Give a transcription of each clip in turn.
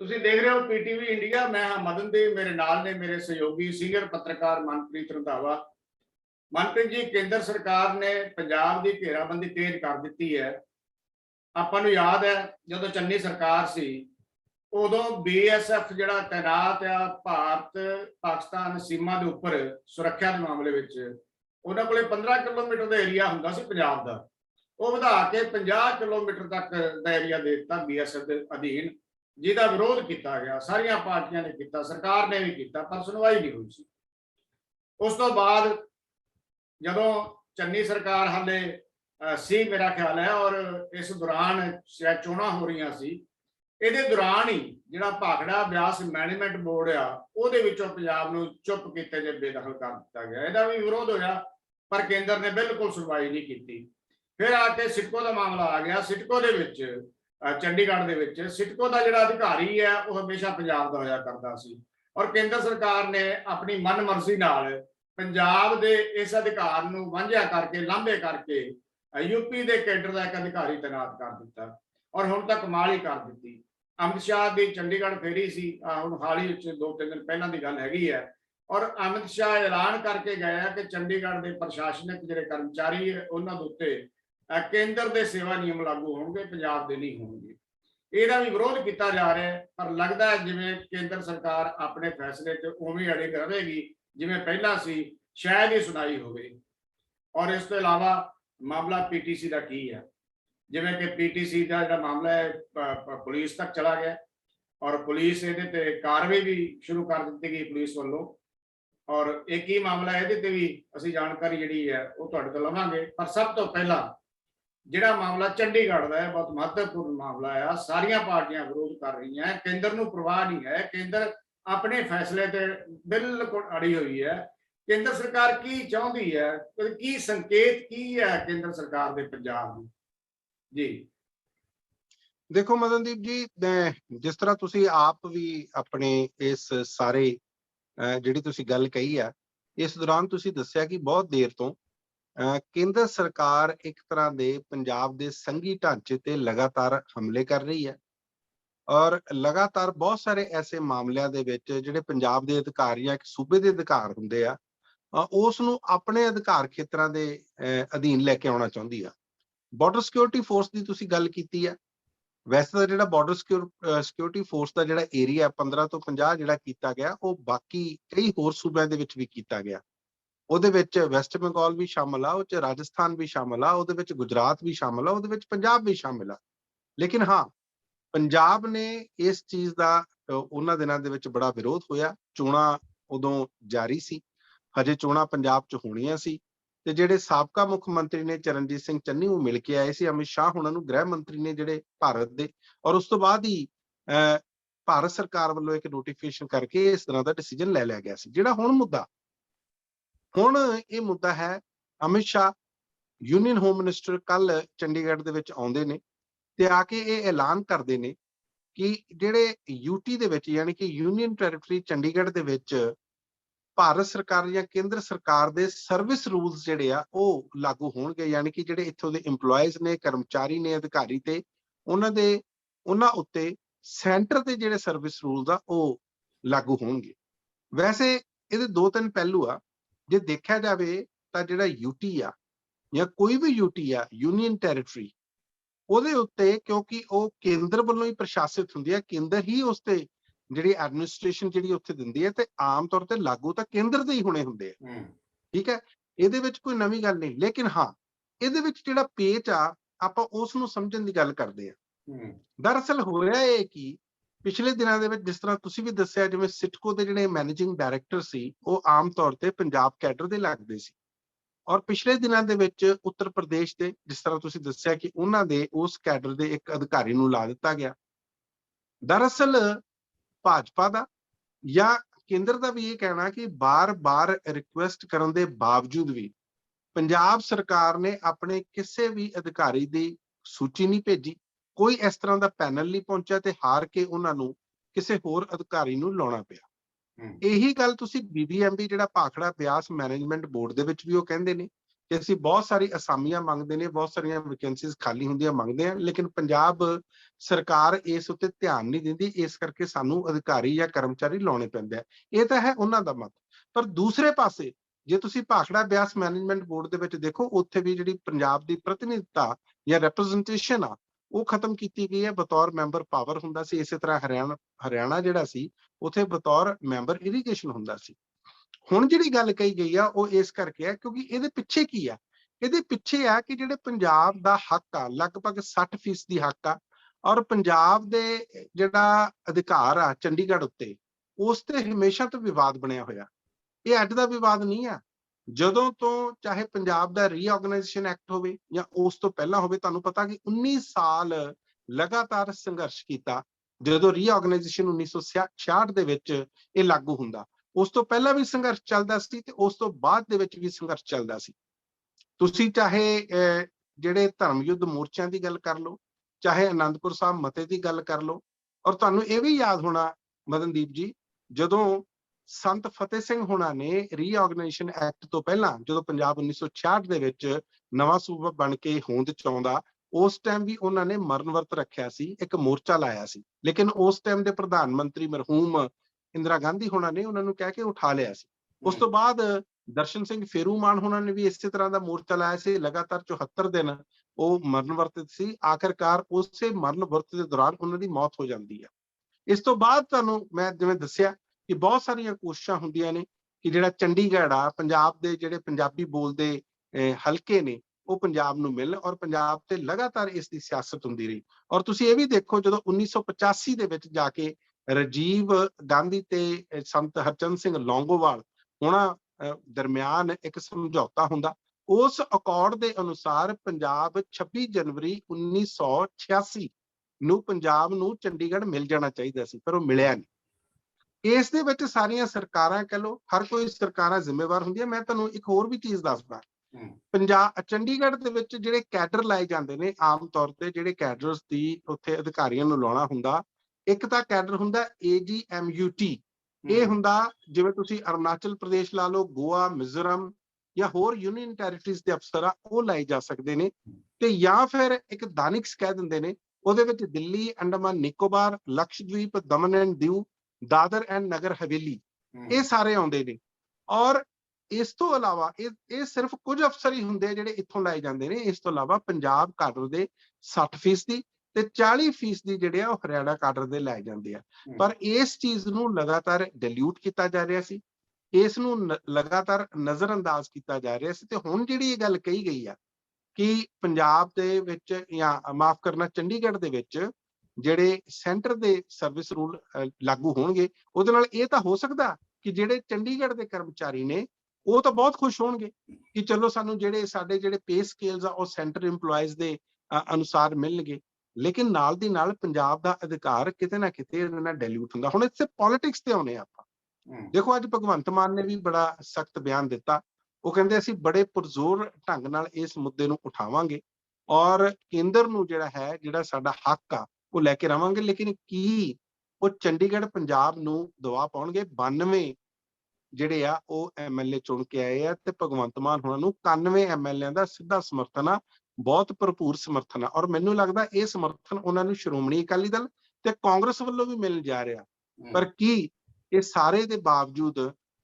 ਤੁਸੀਂ ਦੇਖ ਰਹੇ ਹੋ ਪੀਟੀਵੀ ਇੰਡੀਆ, ਮੈਂ ਹਾਂ ਮਦਨਦੀਪ ਮੇਰੇ ਨਾਲ ਨੇ ਮੇਰੇ ਸਹਿਯੋਗੀ ਸੀਨੀਅਰ ਪੱਤਰਕਾਰ ਮਨਪ੍ਰੀਤ ਰੰਧਾਵਾ। ਮਨਪ੍ਰੀਤ ਜੀ, ਕੇਂਦਰ ਸਰਕਾਰ ਨੇ ਪੰਜਾਬ ਦੀ ਘੇਰਾਬੰਦੀ ਤੇਜ਼ ਕਰ ਦਿੱਤੀ ਹੈ। ਆਪਾਂ ਨੂੰ ਯਾਦ ਹੈ, ਜਦੋਂ ਚੰਨੀ ਸਰਕਾਰ ਸੀ, ਉਦੋਂ ਬੀਐਸਐਫ ਜਿਹੜਾ ਤਾਇਨਾਤ ਆ ਭਾਰਤ, ਪਾਕਿਸਤਾਨ ਸੀਮਾ ਦੇ ਉੱਪਰ ਸੁਰੱਖਿਆ ਦੇ ਮਾਮਲੇ ਵਿੱਚ, ਉਹਨਾਂ ਕੋਲੇ 15 ਕਿਲੋਮੀਟਰ ਦਾ ਏਰੀਆ ਹੁੰਦਾ ਸੀ ਪੰਜਾਬ ਦਾ। ਉਹ ਵਧਾ ਕੇ 50 ਕਿਲੋਮੀਟਰ ਤੱਕ ਦਾ ਏਰੀਆ ਦੇ ਦਿੱਤਾ ਬੀਐਸਐਫ ਦੇ ਅਧੀਨ। ਜਿਹਦਾ ਵਿਰੋਧ ਕੀਤਾ ਗਿਆ, ਸਾਰੀਆਂ ਪਾਰਟੀਆਂ ਨੇ ਕੀਤਾ, ਸਰਕਾਰ ਨੇ ਵੀ ਕੀਤਾ, ਪਰ ਸੁਣਵਾਈ ਨਹੀਂ ਹੋਈ ਸੀ। ਉਸ ਤੋਂ ਬਾਅਦ ਜਦੋਂ ਚੰਨੀ ਸਰਕਾਰ ਹਾਲੇ ਸੀ ਮੇਰਾ ਖਿਆਲ ਹੈ, ਔਰ ਇਸ ਦੌਰਾਨ ਚੋਣਾਂ ਹੋ ਰਹੀਆਂ ਸੀ, ਇਹਦੇ ਦੌਰਾਨ ਹੀ ਜਿਹੜਾ ਭਾਖੜਾ ਬਿਆਸ ਮੈਨੇਜਮੈਂਟ ਬੋਰਡ ਆ, ਉਹਦੇ ਵਿੱਚੋਂ ਪੰਜਾਬ ਨੂੰ ਚੁੱਪ ਕੀਤੇ ਜੇ ਬੇਦਖਲ ਕਰ ਦਿੱਤਾ ਗਿਆ। ਇਹਦਾ ਵੀ ਵਿਰੋਧ ਹੋਇਆ, ਪਰ ਕੇਂਦਰ ਨੇ ਬਿਲਕੁਲ ਸੁਣਵਾਈ ਨਹੀਂ ਕੀਤੀ। ਫਿਰ ਆ ਕੇ ਸਿਟਕੋ ਦਾ ਮਾਮਲਾ ਆ ਗਿਆ। ਸਿਟਕੋ ਦੇ ਵਿੱਚ ਚੰਡੀਗੜ੍ਹ ਦੇ ਵਿੱਚ ਸਿਟਕੋ ਦਾ ਜਿਹੜਾ ਅਧਿਕਾਰੀ ਹੈ, ਉਹ ਹਮੇਸ਼ਾ ਪੰਜਾਬ ਦਾ ਹੋਇਆ ਕਰਦਾ ਸੀ। ਔਰ ਕੇਂਦਰ ਸਰਕਾਰ ਨੇ ਆਪਣੀ ਮਨਮਰਜ਼ੀ ਨਾਲ ਪੰਜਾਬ ਦੇ ਇਸ ਅਧਿਕਾਰ ਨੂੰ ਵਾਂਝਿਆ ਕਰਕੇ, ਲਾਂਭੇ ਕਰਕੇ ਯੂਪੀ ਦੇ ਕੇਡਰ ਦਾ ਇੱਕ ਅਧਿਕਾਰੀ ਤੈਨਾਤ ਕਰ ਦਿੱਤਾ ਔਰ ਹੁਣ ਤੱਕ ਕਮਾਲ ਹੀ ਕਰ ਦਿੱਤੀ। ਅਮਿਤ ਸ਼ਾਹ ਦੀ ਚੰਡੀਗੜ੍ਹ ਫੇਰੀ ਸੀ ਹੁਣ ਹਾਲ ਹੀ ਵਿੱਚ ਦੋ ਤਿੰਨ ਦਿਨ ਪਹਿਲਾਂ ਦੀ ਗੱਲ ਹੈਗੀ ਹੈ। ਔਰ ਅਮਿਤ ਸ਼ਾਹ ਐਲਾਨ ਕਰਕੇ ਗਏ ਆ ਕਿ ਚੰਡੀਗੜ੍ਹ ਦੇ ਪ੍ਰਸ਼ਾਸਨਿਕ ਜਿਹੜੇ ਕਰਮਚਾਰੀ ਉਹਨਾਂ ਦੇ ਉੱਤੇ ਕੇਂਦਰ ਦੇ ਸੇਵਾ ਨਿਯਮ ਲਾਗੂ ਹੋਣਗੇ, ਪੰਜਾਬ ਦੇ ਨਹੀਂ ਹੋਣਗੇ। ਇਹਦਾ ਵੀ ਵਿਰੋਧ ਕੀਤਾ ਜਾ ਰਿਹਾ ਹੈ, ਪਰ ਲੱਗਦਾ ਹੈ ਜਿਵੇਂ ਕੇਂਦਰ ਸਰਕਾਰ ਆਪਣੇ ਫੈਸਲੇ ਤੇ ਉਵੇਂ ਅੜੇ ਰਹੇਗੀ, ਜਿਵੇਂ ਪਹਿਲਾਂ ਸੀ, ਸ਼ਾਇਦ ਹੀ ਸੁਣਾਈ ਹੋਵੇ। ਔਰ ਇਸ ਤੋਂ ਇਲਾਵਾ ਮਾਮਲਾ ਪੀਟੀਸੀ ਦਾ ਕੀ ਹੈ? ਜਿਵੇਂ ਕਿ ਪੀਟੀਸੀ ਦਾ ਜਿਹੜਾ ਮਾਮਲਾ ਹੈ ਪੁਲਿਸ ਤੱਕ ਚਲਾ ਗਿਆ। ਔਰ ਪੁਲਿਸ ਇਹਦੇ ਤੇ ਕਾਰਵਾਈ ਵੀ ਸ਼ੁਰੂ ਕਰ ਦਿੱਤੀ ਗਈ ਪੁਲਿਸ ਵੱਲੋਂ। ਔਰ ਇਹ ਕੀ ਮਾਮਲਾ ਇਹਦੇ ਤੇ ਵੀ ਅਸੀਂ ਜਾਣਕਾਰੀ ਜਿਹੜੀ ਹੈ, ਉਹ ਤੁਹਾਡੇ ਤੋਂ ਲਵਾਂਗੇ। ਪਰ ਸਭ ਤੋਂ ਪਹਿਲਾਂ ਜਿਹੜਾ ਮਾਮਲਾ ਚੰਡੀਗੜ੍ਹ ਦਾ ਹੈ, ਬਹੁਤ ਮਹੱਤਵਪੂਰਨ ਮਾਮਲਾ ਆ ਸਾਰੀਆਂ ਪਾਰਟੀਆਂ ਵਿਰੋਧ ਕਰ ਰਹੀਆਂ ਕੇਂਦਰ ਨੂੰ ਪ੍ਰਵਾਹ ਨਹੀਂ ਹੈ। ਕੇਂਦਰ ਆਪਣੇ ਫੈਸਲੇ ਤੇ ਬਿਲਕੁਲ ਅੜੀ ਹੋਈ ਹੈ। ਕੇਂਦਰ ਸਰਕਾਰ ਕੀ ਚਾਹੁੰਦੀ ਹੈ? ਕੀ ਸੰਕੇਤ ਕੀ ਹੈ ਕੇਂਦਰ ਸਰਕਾਰ ਦੇ ਪੰਜਾਬ ਨੂੰ? ਜੀ। ਦੇਖੋ ਮਦਨਦੀਪ ਜੀ ਜਿਸ ਤਰ੍ਹਾਂ ਤੁਸੀਂ ਆਪ ਵੀ ਆਪਣੇ ਇਸ ਸਾਰੇ, ਅਹ ਜਿਹੜੀ ਤੁਸੀਂ ਗੱਲ ਕਹੀ ਆ, ਇਸ ਦੌਰਾਨ ਤੁਸੀਂ ਦੱਸਿਆ ਕਿ ਬਹੁਤ ਦੇਰ ਤੋਂ ਕੇਂਦਰ ਸਰਕਾਰ ਇੱਕ ਤਰ੍ਹਾਂ ਦੇ ਪੰਜਾਬ ਦੇ ਸੰਘੀ ਢਾਂਚੇ ਤੇ ਲਗਾਤਾਰ ਹਮਲੇ ਕਰ ਰਹੀ ਹੈ। ਔਰ ਲਗਾਤਾਰ ਬਹੁਤ ਸਾਰੇ ਐਸੇ ਮਾਮਲਿਆਂ ਦੇ ਵਿੱਚ ਜਿਹੜੇ ਪੰਜਾਬ ਦੇ ਅਧਿਕਾਰੀਆਂ ਇੱਕ ਸੂਬੇ ਦੇ ਅਧਿਕਾਰ ਹੁੰਦੇ ਆ, ਅਹ ਉਸ ਨੂੰ ਆਪਣੇ ਅਧਿਕਾਰ ਖੇਤਰਾਂ ਦੇ, ਅਹ ਅਧੀਨ ਲੈ ਕੇ ਆਉਣਾ ਚਾਹੁੰਦੀ ਆ। ਬਾਰਡਰ ਸਿਕਿਉਰਿਟੀ ਫੋਰਸ ਦੀ ਤੁਸੀਂ ਗੱਲ ਕੀਤੀ ਆ। ਵੈਸੇ ਤਾਂ ਜਿਹੜਾ ਬਾਰਡਰ ਸਿਕਿਉਰਿਟੀ ਫੋਰਸ ਦਾ ਜਿਹੜਾ ਏਰੀਆ 15 ਤੋਂ 50 ਜਿਹੜਾ ਕੀਤਾ ਗਿਆ, ਉਹ ਬਾਕੀ ਕਈ ਹੋਰ ਸੂਬਿਆਂ ਦੇ ਵਿੱਚ ਵੀ ਕੀਤਾ ਗਿਆ। ਉਹਦੇ ਵਿੱਚ ਵੈਸਟ ਬੰਗਾਲ ਵੀ ਸ਼ਾਮਲ ਆ ਉਹ ਚ ਰਾਜਸਥਾਨ ਵੀ ਸ਼ਾਮਲ ਆ ਉਹਦੇ ਵਿੱਚ ਗੁਜਰਾਤ ਵੀ ਸ਼ਾਮਲ ਆ ਉਹਦੇ ਵਿੱਚ ਪੰਜਾਬ ਵੀ ਸ਼ਾਮਲ ਆ। ਲੇਕਿਨ ਹਾਂ ਪੰਜਾਬ ਨੇ ਇਸ ਚੀਜ਼ ਦਾ ਉਹਨਾਂ ਦਿਨਾਂ ਦੇ ਵਿੱਚ ਬੜਾ ਵਿਰੋਧ ਹੋਇਆ। ਚੋਣਾਂ ਉਦੋਂ ਜਾਰੀ ਸੀ। ਹਜੇ ਚੋਣਾਂ ਪੰਜਾਬ 'ਚ ਹੋਣੀਆਂ ਸੀ। ਤੇ ਜਿਹੜੇ ਸਾਬਕਾ ਮੁੱਖ ਮੰਤਰੀ ਨੇ ਚਰਨਜੀਤ ਸਿੰਘ ਚੰਨੀ ਉਹ ਮਿਲ ਕੇ ਆਏ ਸੀ। ਅਮਿਤ ਸ਼ਾਹ ਉਹਨਾਂ ਨੂੰ ਗ੍ਰਹਿ ਮੰਤਰੀ ਨੇ ਜਿਹੜੇ ਭਾਰਤ ਦੇ ਔਰ ਉਸ ਤੋਂ ਬਾਅਦ ਹੀ ਅਹ, ਭਾਰਤ ਸਰਕਾਰ ਵੱਲੋਂ ਇੱਕ ਨੋਟੀਫਿਕੇਸ਼ਨ ਕਰਕੇ ਇਸ ਤਰ੍ਹਾਂ ਦਾ ਡਿਸੀਜਨ ਲੈ ਲਿਆ ਗਿਆ ਸੀ। ਜਿਹੜਾ ਹੁਣ ਮੁੱਦਾ ਹੁਣ ਇਹ ਮੁੱਦਾ ਹੈ, Amit Shah union home minister ਕੱਲ ਚੰਡੀਗੜ੍ਹ ਦੇ ਵਿੱਚ ਆਉਂਦੇ ਨੇ ਤੇ ਆ ਕੇ ਇਹ ਐਲਾਨ ਕਰਦੇ ਨੇ ਕਿ ਜਿਹੜੇ ਯੂਟੀ ਦੇ ਵਿੱਚ ਯਾਨੀ ਕਿ ਯੂਨੀਅਨ ਟੈਰੀਟਰੀ ਚੰਡੀਗੜ੍ਹ ਦੇ ਵਿੱਚ ਭਾਰਤ ਸਰਕਾਰ ਜਾਂ ਕੇਂਦਰ ਸਰਕਾਰ ਦੇ ਸਰਵਿਸ ਰੂਲਸ ਜਿਹੜੇ ਆ, ਉਹ ਲਾਗੂ ਹੋਣਗੇ, ਯਾਨੀ ਕਿ ਜਿਹੜੇ ਇੱਥੋਂ ਦੇ EMPLOYEES ਨੇ, ਕਰਮਚਾਰੀ ਨੇ, ਅਧਿਕਾਰੀ ਤੇ, ਉਹਨਾਂ ਦੇ, ਉਹਨਾਂ ਉੱਤੇ ਸੈਂਟਰ ਦੇ ਜਿਹੜੇ ਸਰਵਿਸ ਰੂਲਸ ਆ, ਉਹ ਲਾਗੂ ਹੋਣਗੇ। ਵੈਸੇ ਇਹਦੇ ਦੋ ਤਿੰਨ ਪਹਿਲੂ ਆ ਜੇ ਦੇਖਿਆ ਜਾਵੇ ਤਾਂ ਜਿਹੜਾ ਯੂਟੀ ਆ ਜਾਂ ਕੋਈ ਵੀ ਯੂਟੀ ਆ ਯੂਨੀਅਨ ਟੈਰੀਟਰੀ ਉਹਦੇ ਉੱਤੇ ਕਿਉਂਕਿ ਉਹ ਕੇਂਦਰ ਵੱਲੋਂ ਹੀ ਪ੍ਰਸ਼ਾਸਿਤ ਹੁੰਦੀ ਹੈ ਕੇਂਦਰ ਹੀ ਉਸ ਤੇ ਜਿਹੜੀ ਐਡਮਿਨਿਸਟ੍ਰੇਸ਼ਨ ਜਿਹੜੀ ਉੱਥੇ ਦਿੰਦੀ ਹੈ ਤੇ ਆਮ ਤੌਰ ਤੇ ਲਾਗੂ ਤਾਂ ਕੇਂਦਰ ਦੇ ਹੀ ਹੋਣੇ ਹੁੰਦੇ ਆ। ਹੂੰ। ਠੀਕ ਹੈ ਇਹਦੇ ਵਿੱਚ ਕੋਈ ਨਵੀਂ ਗੱਲ ਨਹੀਂ ਲੇਕਿਨ ਹਾਂ ਇਹਦੇ ਵਿੱਚ ਜਿਹੜਾ ਪੇਚ ਆ ਆਪਾਂ ਉਸ ਨੂੰ ਸਮਝਣ ਦੀ ਗੱਲ ਕਰਦੇ ਆ। ਹੂੰ। ਦਰਅਸਲ ਹੋਇਆ ਇਹ ਕਿ ਪਿਛਲੇ ਦਿਨਾਂ ਦੇ ਵਿੱਚ ਜਿਸ ਤਰ੍ਹਾਂ ਤੁਸੀਂ ਵੀ ਦੱਸਿਆ, ਜਿਵੇਂ ਸਿਟਕੋ ਦੇ ਜਿਹੜੇ ਮੈਨੇਜਿੰਗ ਡਾਇਰੈਕਟਰ ਸੀ, ਉਹ ਆਮ ਤੌਰ ਤੇ ਪੰਜਾਬ ਕੈਡਰ ਦੇ ਲੱਗਦੇ ਸੀ। ਔਰ ਪਿਛਲੇ ਦਿਨਾਂ ਦੇ ਵਿੱਚ ਉੱਤਰ ਪ੍ਰਦੇਸ਼ ਦੇ, ਜਿਸ ਤਰ੍ਹਾਂ ਤੁਸੀਂ ਦੱਸਿਆ ਕਿ ਉਹਨਾਂ ਦੇ ਉਸ ਕੈਡਰ ਦੇ ਇੱਕ ਅਧਿਕਾਰੀ ਨੂੰ ਲਾ ਦਿੱਤਾ ਗਿਆ। ਦਰਅਸਲ ਭਾਜਪਾ ਦਾ ਜਾਂ ਕੇਂਦਰ ਦਾ ਵੀ ਇਹ ਕਹਿਣਾ ਕਿ ਬਾਰ-ਬਾਰ ਰਿਕੁਐਸਟ ਕਰਨ ਦੇ ਬਾਵਜੂਦ ਵੀ ਪੰਜਾਬ ਸਰਕਾਰ ਨੇ ਆਪਣੇ ਕਿਸੇ ਵੀ ਅਧਿਕਾਰੀ ਦੀ ਸੂਚੀ ਨਹੀਂ ਭੇਜੀ। ਕੋਈ ਇਸ ਤਰ੍ਹਾਂ ਦਾ ਪੈਨਲ ਨਹੀਂ ਪਹੁੰਚਿਆ ਤੇ ਹਾਰ ਕੇ ਉਹਨਾਂ ਨੂੰ ਕਿਸੇ ਹੋਰ ਅਧਿਕਾਰੀ ਨੂੰ ਲਾਉਣਾ ਪਿਆ। ਇਹੀ ਗੱਲ ਤੁਸੀਂ ਬੀਬੀਐਮਬੀ ਜਿਹੜਾ ਭਾਖੜਾ ਬਿਆਸ ਮੈਨੇਜਮੈਂਟ ਬੋਰਡ ਦੇ ਵਿੱਚ ਵੀ ਉਹ ਕਹਿੰਦੇ ਨੇ ਕਿ ਅਸੀਂ ਬਹੁਤ ਸਾਰੀ ਅਸਾਮੀਆਂ ਮੰਗਦੇ ਨੇ ਬਹੁਤ ਸਾਰੀਆਂ ਵੈਕੈਂਸੀਜ਼ ਖਾਲੀ ਹੁੰਦੀਆਂ ਮੰਗਦੇ ਆ ਲੇਕਿਨ ਪੰਜਾਬ ਸਰਕਾਰ ਇਸ ਉੱਤੇ ਧਿਆਨ ਨਹੀਂ ਦਿੰਦੀ ਇਸ ਕਰਕੇ ਸਾਨੂੰ ਅਧਿਕਾਰੀ ਜਾਂ ਕਰਮਚਾਰੀ ਲਾਉਣੇ ਪੈਂਦੇ ਆ। ਇਹ ਤਾਂ ਹੈ ਉਹਨਾਂ ਦਾ ਮਤ। ਪਰ ਦੂਸਰੇ ਪਾਸੇ ਜੇ ਤੁਸੀਂ ਭਾਖੜਾ ਬਿਆਸ ਮੈਨੇਜਮੈਂਟ ਬੋਰਡ ਦੇ ਵਿੱਚ ਦੇਖੋ ਉੱਥੇ ਵੀ ਜਿਹੜੀ ਪੰਜਾਬ ਦੀ ਪ੍ਰਤੀਨਿਧਤਾ ਜਾਂ ਰਿਪਰੈਜ਼ੈਂਟੇਸ਼ਨ ਆ ਉਹ ਖਤਮ ਕੀਤੀ ਗਈ ਹੈ, ਬਤੌਰ ਮੈਂਬਰ ਪਾਵਰ ਹੁੰਦਾ ਸੀ, ਇਸੇ ਤਰ੍ਹਾਂ ਹਰਿਆਣਾ ਹਰਿਆਣਾ ਜਿਹੜਾ ਸੀ, ਉੱਥੇ ਬਤੌਰ ਮੈਂਬਰ ਇਰੀਗੇਸ਼ਨ ਹੁੰਦਾ ਸੀ। ਹੁਣ ਜਿਹੜੀ ਗੱਲ ਕਹੀ ਗਈ ਆ, ਉਹ ਇਸ ਕਰਕੇ ਆ, ਕਿਉਂਕਿ ਇਹਦੇ ਪਿੱਛੇ ਕੀ ਆ? ਇਹਦੇ ਪਿੱਛੇ ਆ ਕਿ ਜਿਹੜੇ ਪੰਜਾਬ ਦਾ ਹੱਕ ਆ, ਲਗਭਗ 60% ਦੀ ਹੱਕ ਆ, ਔਰ ਪੰਜਾਬ ਦੇ ਜਿਹੜਾ ਅਧਿਕਾਰ ਆ ਚੰਡੀਗੜ੍ਹ ਉੱਤੇ, ਉਸ ਤੇ ਹਮੇਸ਼ਾ ਤੋਂ ਵਿਵਾਦ ਬਣਿਆ ਹੋਇਆ। ਇਹ ਅੱਜ ਦਾ ਵਿਵਾਦ ਨਹੀਂ ਆ। ਜਦੋਂ ਤੋਂ ਚਾਹੇ ਪੰਜਾਬ ਦਾ ਰੀਆਰਗੇਨਾਈਜੇਸ਼ਨ ਐਕਟ ਹੋਵੇ ਜਾਂ ਉਸ ਤੋਂ ਪਹਿਲਾਂ ਹੋਵੇ ਤੁਹਾਨੂੰ ਪਤਾ ਕਿ 19 ਸਾਲ ਲਗਾਤਾਰ ਸੰਘਰਸ਼ ਕੀਤਾ ਜਦੋਂ ਰੀਆਰਗੇਨਾਈਜੇਸ਼ਨ 1966 ਦੇ ਵਿੱਚ ਇਹ ਲਾਗੂ ਹੁੰਦਾ। ਉਸ ਤੋਂ ਪਹਿਲਾਂ ਵੀ ਸੰਘਰਸ਼ ਚੱਲਦਾ ਸੀ ਤੇ ਉਸ ਤੋਂ ਬਾਅਦ ਦੇ ਵਿੱਚ ਵੀ ਸੰਘਰਸ਼ ਚੱਲਦਾ ਸੀ। ਤੁਸੀਂ ਚਾਹੇ ਅਹ, ਜਿਹੜੇ ਧਰਮ ਯੁੱਧ ਮੋਰਚਿਆਂ ਦੀ ਗੱਲ ਕਰ ਲਓ ਚਾਹੇ ਆਨੰਦਪੁਰ ਸਾਹਿਬ ਮਤੇ ਦੀ ਗੱਲ ਕਰ ਲਓ ਔਰ ਤੁਹਾਨੂੰ ਇਹ ਵੀ ਯਾਦ ਹੋਣਾ ਮਦਨਦੀਪ ਜੀ ਜਦੋਂ ਸੰਤ ਫਤਿਹ ਸਿੰਘ ਹੋਣਾ ਨੇ ਰੀਆਰਗੇਨਾਈਜੇਸ਼ਨ ਐਕਟ ਤੋਂ ਪਹਿਲਾਂ ਜਦੋਂ ਪੰਜਾਬ 1966 ਦੇ ਵਿੱਚ ਨਵਾਂ ਸੂਬਾ ਬਣ ਕੇ ਹੋਂਦ ਚ ਆਉਂਦਾ ਉਸ ਟਾਈਮ ਵੀ ਉਹਨਾਂ ਨੇ ਮਰਨ ਵਰਤ ਰੱਖਿਆ ਸੀ ਇੱਕ ਮੋਰਚਾ ਲਾਇਆ ਸੀ। ਲੇਕਿਨ ਉਸ ਟਾਈਮ ਦੇ ਪ੍ਰਧਾਨ ਮੰਤਰੀ ਮਰਹੂਮ ਇੰਦਰਾ ਗਾਂਧੀ ਹੋਣਾ ਨੇ ਉਹਨਾਂ ਨੂੰ ਕਹਿ ਕੇ ਉਠਾ ਲਿਆ ਸੀ। ਉਸ ਤੋਂ ਬਾਅਦ ਦਰਸ਼ਨ ਸਿੰਘ ਫੇਰੂਮਾਨ ਹੋਣਾ ਨੇ ਵੀ ਇਸੇ ਤਰ੍ਹਾਂ ਦਾ ਮੋਰਚਾ ਲਾਇਆ ਸੀ ਲਗਾਤਾਰ 74 ਦਿਨ ਉਹ ਮਰਨ ਵਰਤ ਸੀ ਆਖਰਕਾਰ ਉਸੇ ਮਰਨ ਵਰਤ ਦੇ ਦੌਰਾਨ ਉਹਨਾਂ ਦੀ ਮੌਤ ਹੋ ਜਾਂਦੀ ਹੈ। ਇਸ ਤੋਂ ਬਾਅਦ ਤੁਹਾਨੂੰ ਮੈਂ ਜਿਵੇਂ ਦੱਸਿਆ ਕਿ ਬਹੁਤ ਸਾਰੀਆਂ ਕੋਸ਼ਿਸ਼ਾਂ ਹੁੰਦੀਆਂ ਨੇ ਕਿ ਜਿਹੜਾ ਚੰਡੀਗੜ੍ਹ ਆ, ਪੰਜਾਬ ਦੇ ਜਿਹੜੇ ਪੰਜਾਬੀ ਬੋਲਦੇ ਹਲਕੇ ਨੇ, ਉਹ ਪੰਜਾਬ ਨੂੰ ਮਿਲਣ ਔਰ ਪੰਜਾਬ ਤੇ ਲਗਾਤਾਰ ਇਸ ਦੀ ਸਿਆਸਤ ਹੁੰਦੀ ਰਹੀ। ਔਰ ਤੁਸੀਂ ਇਹ ਵੀ ਦੇਖੋ ਜਦੋਂ 1985 ਦੇ ਵਿੱਚ ਜਾ ਕੇ ਰਾਜੀਵ ਗਾਂਧੀ ਤੇ ਸੰਤ ਹਰਚੰਦ ਸਿੰਘ ਲੌਂਗੋਵਾਲ ਉਹਨਾਂ ਦਰਮਿਆਨ ਇੱਕ ਸਮਝੌਤਾ ਹੁੰਦਾ, ਉਸ ਅਕੋਰਡ ਦੇ ਅਨੁਸਾਰ ਪੰਜਾਬ 26 ਜਨਵਰੀ 1986 ਨੂੰ ਪੰਜਾਬ ਨੂੰ ਚੰਡੀਗੜ੍ਹ ਮਿਲ ਜਾਣਾ ਚਾਹੀਦਾ ਸੀ, ਪਰ ਉਹ ਮਿਲਿਆ ਨਹੀਂ। ਇਸ ਦੇ ਵਿੱਚ ਸਾਰੀਆਂ ਸਰਕਾਰਾਂ ਕਹ ਲੋ ਹਰ ਕੋਈ ਸਰਕਾਰਾਂ ਜ਼ਿੰਮੇਵਾਰ ਹੁੰਦੀਆਂ। ਮੈਂ ਤੁਹਾਨੂੰ ਇੱਕ ਹੋਰ ਵੀ ਚੀਜ਼ ਦੱਸਦਾ। ਪੰਜਾਬ ਚੰਡੀਗੜ੍ਹ ਦੇ ਵਿੱਚ ਜਿਹੜੇ ਕੈਡਰ ਲਾਏ ਜਾਂਦੇ ਨੇ ਆਮ ਤੌਰ ਤੇ ਜਿਹੜੇ ਕੈਡਰਸ ਦੀ ਉੱਥੇ ਅਧਿਕਾਰੀਆਂ ਨੂੰ ਲਾਉਣਾ ਹੁੰਦਾ ਇੱਕ ਤਾਂ ਕੈਡਰ ਹੁੰਦਾ AGMUT ਇਹ ਹੁੰਦਾ ਜਿਵੇਂ ਤੁਸੀਂ ਅਰੁਣਾਚਲ ਪ੍ਰਦੇਸ਼ ਲਾ ਲਓ ਗੋਆ ਮਿਜ਼ੋਰਮ ਜਾਂ ਹੋਰ ਯੂਨੀਅਨ ਟੈਰੀਟਰੀਜ਼ ਦੇ ਅਫਸਰ ਆ ਉਹ ਲਾਏ ਜਾ ਸਕਦੇ ਨੇ। ਤੇ ਜਾਂ ਫਿਰ ਇੱਕ ਦਾਨਿਕਸ ਕਹਿ ਦਿੰਦੇ ਨੇ ਉਹਦੇ ਵਿੱਚ ਦਿੱਲੀ ਅੰਡਮਾਨ ਨਿਕੋਬਾਰ ਲਕਸ਼ਦਵੀਪ ਦਮਨ ਐਂਡ ਦਿਊ ਦਾਦਰ ਐਂਡ ਨਗਰ ਹਵੇਲੀ ਇਹ ਸਾਰੇ ਆਉਂਦੇ ਨੇ ਔਰ ਇਸ ਤੋਂ ਇਲਾਵਾ ਇਹ ਇਹ ਸਿਰਫ ਕੁਝ ਅਫਸਰ ਹੀ ਹੁੰਦੇ ਜਿਹੜੇ ਇੱਥੋਂ ਲਾਏ ਜਾਂਦੇ ਨੇ ਇਸ ਤੋਂ ਇਲਾਵਾ ਪੰਜਾਬ ਕਾਡਰ ਦੇ 60% ਦੀ ਤੇ 40% ਦੀ ਜਿਹੜੇ ਆ ਉਹ ਹਰਿਆਣਾ ਕਾਡਰ ਦੇ ਲਾਏ ਜਾਂਦੇ ਆ ਪਰ ਇਸ ਚੀਜ਼ ਨੂੰ ਲਗਾਤਾਰ ਡਿਲੂਟ ਕੀਤਾ ਜਾ ਰਿਹਾ ਸੀ ਇਸ ਨੂੰ ਨ- ਲਗਾਤਾਰ ਨਜ਼ਰਅੰਦਾਜ਼ ਕੀਤਾ ਜਾ ਰਿਹਾ ਸੀ ਤੇ ਹੁਣ ਜਿਹੜੀ ਇਹ ਗੱਲ ਕਹੀ ਗਈ ਆ ਕਿ ਪੰਜਾਬ ਦੇ ਵਿੱਚ ਜਾਂ ਮਾਫ ਕਰਨਾ ਚੰਡੀਗੜ੍ਹ ਦੇ ਵਿੱਚ ਜਿਹੜੇ ਸੈਂਟਰ ਦੇ ਸਰਵਿਸ ਰੂਲ ਲਾਗੂ ਹੋਣਗੇ ਉਹਦੇ ਨਾਲ ਇਹ ਤਾਂ ਹੋ ਸਕਦਾ ਕਿ ਜਿਹੜੇ ਚੰਡੀਗੜ੍ਹ ਦੇ ਕਰਮਚਾਰੀ ਨੇ ਉਹ ਤਾਂ ਬਹੁਤ ਖੁਸ਼ ਹੋਣਗੇ ਕਿ ਚਲੋ ਸਾਨੂੰ ਜਿਹੜੇ ਸਾਡੇ ਜਿਹੜੇ ਪੇ ਸਕੇਲਸ ਆ ਉਹ ਸੈਂਟਰ EMPLOYEES ਦੇ ਅਨੁਸਾਰ ਮਿਲਣਗੇ। ਲੇਕਿਨ ਨਾਲ ਦੀ ਨਾਲ ਪੰਜਾਬ ਦਾ ਅਧਿਕਾਰ ਕਿਤੇ ਨਾ ਕਿਤੇ ਇਹਦੇ ਨਾਲ ਡਿਲੂਟ ਹੁੰਦਾ। ਹੁਣ ਇੱਥੇ ਪੋਲਿਟਿਕਸ ਤੇ ਆਉਨੇ ਆਪਾਂ। ਦੇਖੋ ਅੱਜ ਭਗਵੰਤ ਮਾਨ ਨੇ ਵੀ ਬੜਾ ਸਖਤ ਬਿਆਨ ਦਿੱਤਾ। ਉਹ ਕਹਿੰਦੇ ਅਸੀਂ ਬੜੇ ਪੁਰਜ਼ੋਰ ਢੰਗ ਨਾਲ ਇਸ ਮੁੱਦੇ ਨੂੰ ਉਠਾਵਾਂਗੇ ਔਰ ਕੇਂਦਰ ਨੂੰ ਜਿਹੜਾ ਹੈ ਜਿਹੜਾ ਸਾਡਾ ਹੱਕ ਆ ਉਹ ਲੈ ਕੇ ਰਵਾਂਗੇ ਲੇਕਿਨ ਕੀ ਉਹ ਚੰਡੀਗੜ੍ਹ ਪੰਜਾਬ ਨੂੰ ਦਵਾ ਪਾਉਣਗੇ? 92 ਜਿਹੜੇ ਆ ਉਹ ਐਮਐਲਏ ਚੁਣ ਕੇ ਆਏ ਆ ਤੇ ਭਗਵੰਤ ਮਾਨ ਉਹਨਾਂ ਨੂੰ 91 ਐਮਐਲਏਆਂ ਦਾ ਸਿੱਧਾ ਸਮਰਥਨ ਆ ਬਹੁਤ ਭਰਪੂਰ ਸਮਰਥਨ ਆ। ਔਰ ਮੈਨੂੰ ਲੱਗਦਾ ਇਹ ਸਮਰਥਨ ਉਹਨਾਂ ਨੂੰ ਸ਼੍ਰੋਮਣੀ ਅਕਾਲੀ ਦਲ ਤੇ ਕਾਂਗਰਸ ਵੱਲੋਂ ਵੀ ਮਿਲ ਜਾ ਰਿਹਾ। ਪਰ ਕੀ ਇਹ ਸਾਰੇ ਦੇ ਬਾਵਜੂਦ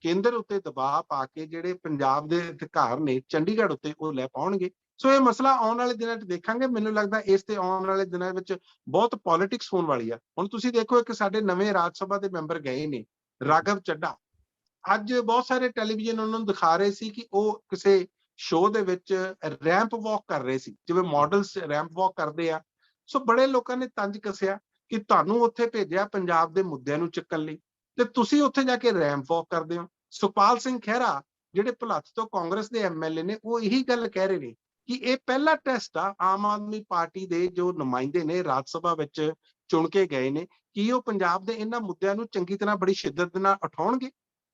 ਕੇਂਦਰ ਉੱਤੇ ਦਬਾਅ ਪਾ ਕੇ ਜਿਹੜੇ ਪੰਜਾਬ ਦੇ ਅਧਿਕਾਰ ਨੇ ਚੰਡੀਗੜ੍ਹ ਉੱਤੇ ਉਹ ਲੈ ਪਾਉਣਗੇ? ਸੋ ਇਹ ਮਸਲਾ ਆਉਣ ਵਾਲੇ ਦਿਨਾਂ 'ਚ ਦੇਖਾਂਗੇ। ਮੈਨੂੰ ਲੱਗਦਾ ਇਸ ਤੇ ਆਉਣ ਵਾਲੇ ਦਿਨਾਂ ਵਿੱਚ ਬਹੁਤ ਪੋਲਿਟਿਕਸ ਹੋਣ ਵਾਲੀ ਆ। ਹੁਣ ਤੁਸੀਂ ਦੇਖੋ, ਇੱਕ ਸਾਡੇ ਨਵੇਂ ਰਾਜ ਸਭਾ ਦੇ ਮੈਂਬਰ ਗਏ ਨੇ, ਰਾਘਵ ਚੱਡਾ ਅੱਜ ਬਹੁਤ ਸਾਰੇ ਟੈਲੀਵਿਜ਼ਨ ਉਹਨਾਂ ਨੂੰ ਦਿਖਾ ਰਹੇ ਸੀ ਕਿ ਉਹ ਕਿਸੇ ਸ਼ੋਅ ਦੇ ਵਿੱਚ ਰੈਂਪ ਵਾਕ ਕਰ ਰਹੇ ਸੀ। ਜਿਵੇਂ ਮਾਡਲਸ ਰੈਂਪ ਵਾਕ ਕਰਦੇ ਆ। ਸੋ ਬੜੇ ਲੋਕਾਂ ਨੇ ਤੰਜ ਕੱਸਿਆ ਕਿ ਤੁਹਾਨੂੰ ਉੱਥੇ ਭੇਜਿਆ ਪੰਜਾਬ ਦੇ ਮੁੱਦਿਆਂ ਨੂੰ ਚੱਕਣ ਲਈ। ਤੇ ਤੁਸੀਂ ਉੱਥੇ ਜਾ ਕੇ ਰੈਂਪ ਵਾਕ ਕਰਦੇ ਹੋ। ਸੁਖਪਾਲ ਸਿੰਘ ਖਹਿਰਾ, ਜਿਹੜੇ ਭੁਲੱਥ ਤੋਂ ਕਾਂਗਰਸ ਦੇ ਐਮਐਲਏ ਨੇ, ਉਹ ਇਹੀ ਗੱਲ ਕਹਿ ਰਹੇ ਨੇ ਕਿ ਇਹ ਪਹਿਲਾ ਟੈਸਟ ਆ, ਆਮ ਆਦਮੀ ਪਾਰਟੀ ਦੇ ਜੋ ਨੁਮਾਇੰਦੇ ਨੇ ਰਾਜ ਸਭਾ ਵਿੱਚ ਚੁਣ ਕੇ ਗਏ ਨੇ, ਕਿ ਉਹ ਪੰਜਾਬ ਦੇ ਇਹਨਾਂ ਮੁੱਦਿਆਂ ਨੂੰ ਚੰਗੀ ਤਰ੍ਹਾਂ ਬੜੀ ਸ਼ਿੱਦਤ ਨਾਲ ਉਠਾਉਣਗੇ?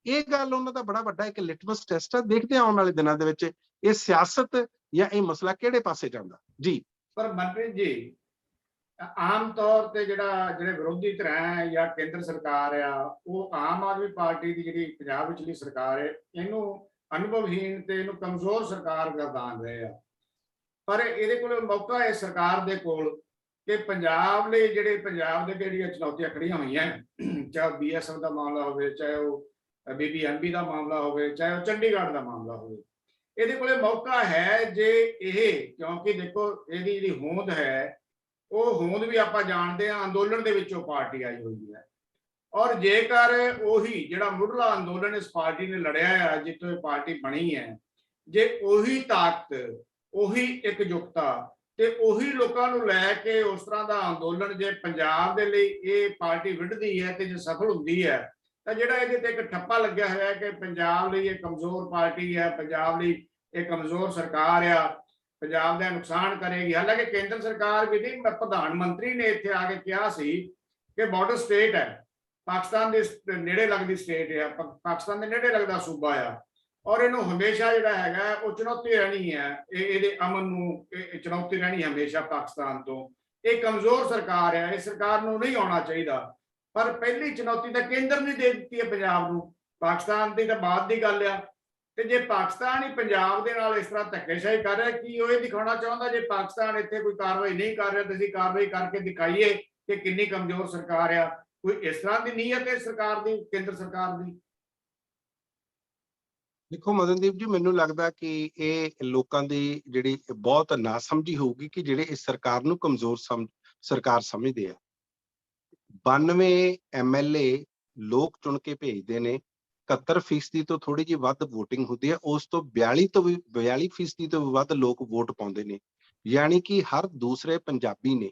ਇਹ ਗੱਲ ਉਹਨਾਂ ਦਾ ਬੜਾ ਵੱਡਾ ਇੱਕ ਲਿਟਮਸ ਟੈਸਟ ਆ, ਦੇਖਦੇ ਆ ਆਉਣ ਵਾਲੇ ਦਿਨਾਂ ਦੇ ਵਿੱਚ ਇਹ ਸਿਆਸਤ ਜਾਂ ਇਹ ਮਸਲਾ ਕਿਹੜੇ ਪਾਸੇ ਜਾਂਦਾ। ਜੀ। ਪਰ ਮਨਪ੍ਰੀਤ ਜੀ, ਆਮ ਤੌਰ ਤੇ ਜਿਹੜਾ, ਜਿਹੜੇ ਵਿਰੋਧੀ ਧਿਰਾਂ ਹੈ ਜਾਂ ਕੇਂਦਰ ਸਰਕਾਰ ਆ, ਉਹ ਆਮ ਆਦਮੀ ਪਾਰਟੀ ਦੀ ਜਿਹੜੀ ਪੰਜਾਬ ਵਿਚਲੀ ਸਰਕਾਰ ਹੈ, ਇਹਨੂੰ ਅਨੁਭਵਹੀਣ ਤੇ ਇਹਨੂੰ ਕਮਜ਼ੋਰ ਸਰਕਾਰ ਗਰਦਾਨ ਰਹੇ ਆ। ਪਰ ਇਹਦੇ ਕੋਲ ਮੌਕਾ ਹੈ ਸਰਕਾਰ ਦੇ ਕੋਲ ਕਿ ਪੰਜਾਬ ਲਈ ਜਿਹੜੇ, ਪੰਜਾਬ ਦੇ ਜਿਹੜੀਆਂ ਚੁਣੌਤੀਆਂ ਖੜੀਆਂ ਹੋਈਆਂ ਚਾਹੇ ਬੀਐਸਐਫ ਦਾ ਮਾਮਲਾ ਹੋਵੇ, ਚਾਹੇ ਉਹ ਬੀਬੀਐਮਬੀ ਦਾ ਮਾਮਲਾ ਹੋਵੇ, ਚਾਹੇ ਉਹ ਚੰਡੀਗੜ੍ਹ ਦਾ ਮਾਮਲਾ ਹੋਵੇ। ਇਹਦੇ ਕੋਲੇ ਮੌਕਾ ਹੈ ਜੇ ਇਹ, ਕਿਉਂਕਿ ਦੇਖੋ ਇਹਦੀ ਜਿਹੜੀ ਹੋਂਦ ਹੈ, ਉਹ ਹੋਂਦ ਵੀ ਆਪਾਂ ਜਾਣਦੇ ਹਾਂ, ਅੰਦੋਲਨ ਦੇ ਵਿੱਚੋਂ ਪਾਰਟੀ ਆਈ ਹੋਈ ਹੈ। ਔਰ ਜੇਕਰ ਉਹੀ ਜਿਹੜਾ ਮੁੱਢਲਾ ਅੰਦੋਲਨ ਇਸ ਪਾਰਟੀ ਨੇ ਲੜਿਆ ਹੈ, ਜਿੱਥੋਂ ਇਹ ਪਾਰਟੀ ਬਣੀ ਹੈ, ਜੇ ਉਹੀ ਤਾਕਤ ਉਹੀ ਇੱਕ ਇਕਜੁੱਟਤਾ ਤੇ ਉਹੀ ਲੋਕਾਂ ਨੂੰ ਲੈ ਕੇ ਉਸ ਤਰ੍ਹਾਂ ਦਾ ਅੰਦੋਲਨ ਜੇ ਪੰਜਾਬ ਦੇ ਲਈ ਇਹ ਪਾਰਟੀ ਵਿੱਢਦੀ ਹੈ ਤੇ ਜੇ ਸਫਲ ਹੁੰਦੀ ਹੈ, ਤਾਂ ਜਿਹੜਾ ਇਹਦੇ ਤੇ ਇੱਕ ਠੱਪਾ ਲੱਗਿਆ ਹੋਇਆ ਹੈ ਕਿ ਪੰਜਾਬ ਲਈ ਇਹ ਕਮਜ਼ੋਰ ਪਾਰਟੀ ਹੈ, ਪੰਜਾਬ ਲਈ ਇਹ ਕਮਜ਼ੋਰ ਸਰਕਾਰ ਆ, ਪੰਜਾਬ ਦਾ ਨੁਕਸਾਨ ਕਰੇਗੀ। ਹਾਲਾਂਕਿ ਕੇਂਦਰ ਸਰਕਾਰ ਵੀ ਨਹੀਂ ਪ੍ਰਧਾਨ ਮੰਤਰੀ ਨੇ ਇੱਥੇ ਆ ਕੇ ਕਿਹਾ ਸੀ ਕਿ ਬਾਰਡਰ ਸਟੇਟ ਹੈ। ਪਾਕਿਸਤਾਨ ਦੇ ਨੇੜੇ ਲੱਗਦੀ ਸਟੇਟ ਆ ਪਾਕਿਸਤਾਨ ਦੇ ਨੇੜੇ ਲੱਗਦਾ ਸੂਬਾ ਆ। ਔਰ ਇਹਨੂੰ ਹਮੇਸ਼ਾ ਜਿਹੜਾ ਹੈਗਾ, ਉਹ ਚੁਣੌਤੀ ਰਹਿਣੀ ਹੈ। ਇਹ ਇਹਦੇ ਅਮਨ ਨੂੰ ਚੁਣੌਤੀ ਰਹਿਣੀ ਹਮੇਸ਼ਾ ਪਾਕਿਸਤਾਨ ਤੋਂ। ਇਹ ਕਮਜ਼ੋਰ ਸਰਕਾਰ ਹੈ, ਇਹ ਸਰਕਾਰ ਨੂੰ ਨਹੀਂ ਆਉਣਾ ਚਾਹੀਦਾ। ਪਰ ਪਹਿਲੀ ਚੁਣੌਤੀ ਤਾਂ ਕੇਂਦਰ ਨੇ ਦੇ ਦਿੱਤੀ ਹੈ ਪੰਜਾਬ ਨੂੰ। ਪਾਕਿਸਤਾਨ ਦੀ ਤਾਂ ਬਾਅਦ ਦੀ ਗੱਲ ਆ। ਤੇ ਜੇ ਪਾਕਿਸਤਾਨ ਹੀ ਪੰਜਾਬ ਦੇ ਨਾਲ ਇਸ ਤਰ੍ਹਾਂ ਧੱਕੇਸ਼ਾਹੀ ਕਰ ਰਿਹਾ, ਕੀ ਉਹ ਇਹ ਦਿਖਾਉਣਾ ਚਾਹੁੰਦਾ ਜੇ ਪਾਕਿਸਤਾਨ ਇੱਥੇ ਕੋਈ ਕਾਰਵਾਈ ਨਹੀਂ ਕਰ ਰਿਹਾ, ਤੇ ਅਸੀਂ ਕਾਰਵਾਈ ਕਰਕੇ ਦਿਖਾਈਏ ਕਿ ਕਿੰਨੀ ਕਮਜ਼ੋਰ ਸਰਕਾਰ ਆ। ਕੋਈ ਇਸ ਤਰ੍ਹਾਂ ਦੀ ਨੀਅਤ ਹੈ ਸਰਕਾਰ ਦੀ, ਕੇਂਦਰ ਸਰਕਾਰ ਦੀ? ਦੇਖੋ ਮਦਨਦੀਪ ਜੀ, ਮੈਨੂੰ ਲੱਗਦਾ ਕਿ ਇਹ ਲੋਕਾਂ ਦੀ ਜਿਹੜੀ ਬਹੁਤ ਨਾਸਮਝੀ ਹੋਊਗੀ ਕਿ ਜਿਹੜੇ ਇਸ ਸਰਕਾਰ ਨੂੰ ਕਮਜ਼ੋਰ ਸਮ ਸਰਕਾਰ ਸਮਝਦੇ ਆ। 92 ਐਮਐਲਏ ਲੋਕ ਚੁਣ ਕੇ ਭੇਜਦੇ ਨੇ 71 ਫੀਸਦੀ ਤੋਂ ਥੋੜੀ ਜਿਹੀ ਵੱਧ VOTING ਹੁੰਦੀ ਹੈ, ਉਸ ਤੋਂ 42 ਤੋਂ ਵੀ 42 ਫੀਸਦੀ ਤੋਂ ਵੀ ਵੱਧ ਲੋਕ ਵੋਟ ਪਾਉਂਦੇ ਨੇ। ਯਾਨੀ ਕਿ ਹਰ ਦੂਸਰੇ ਪੰਜਾਬੀ ਨੇ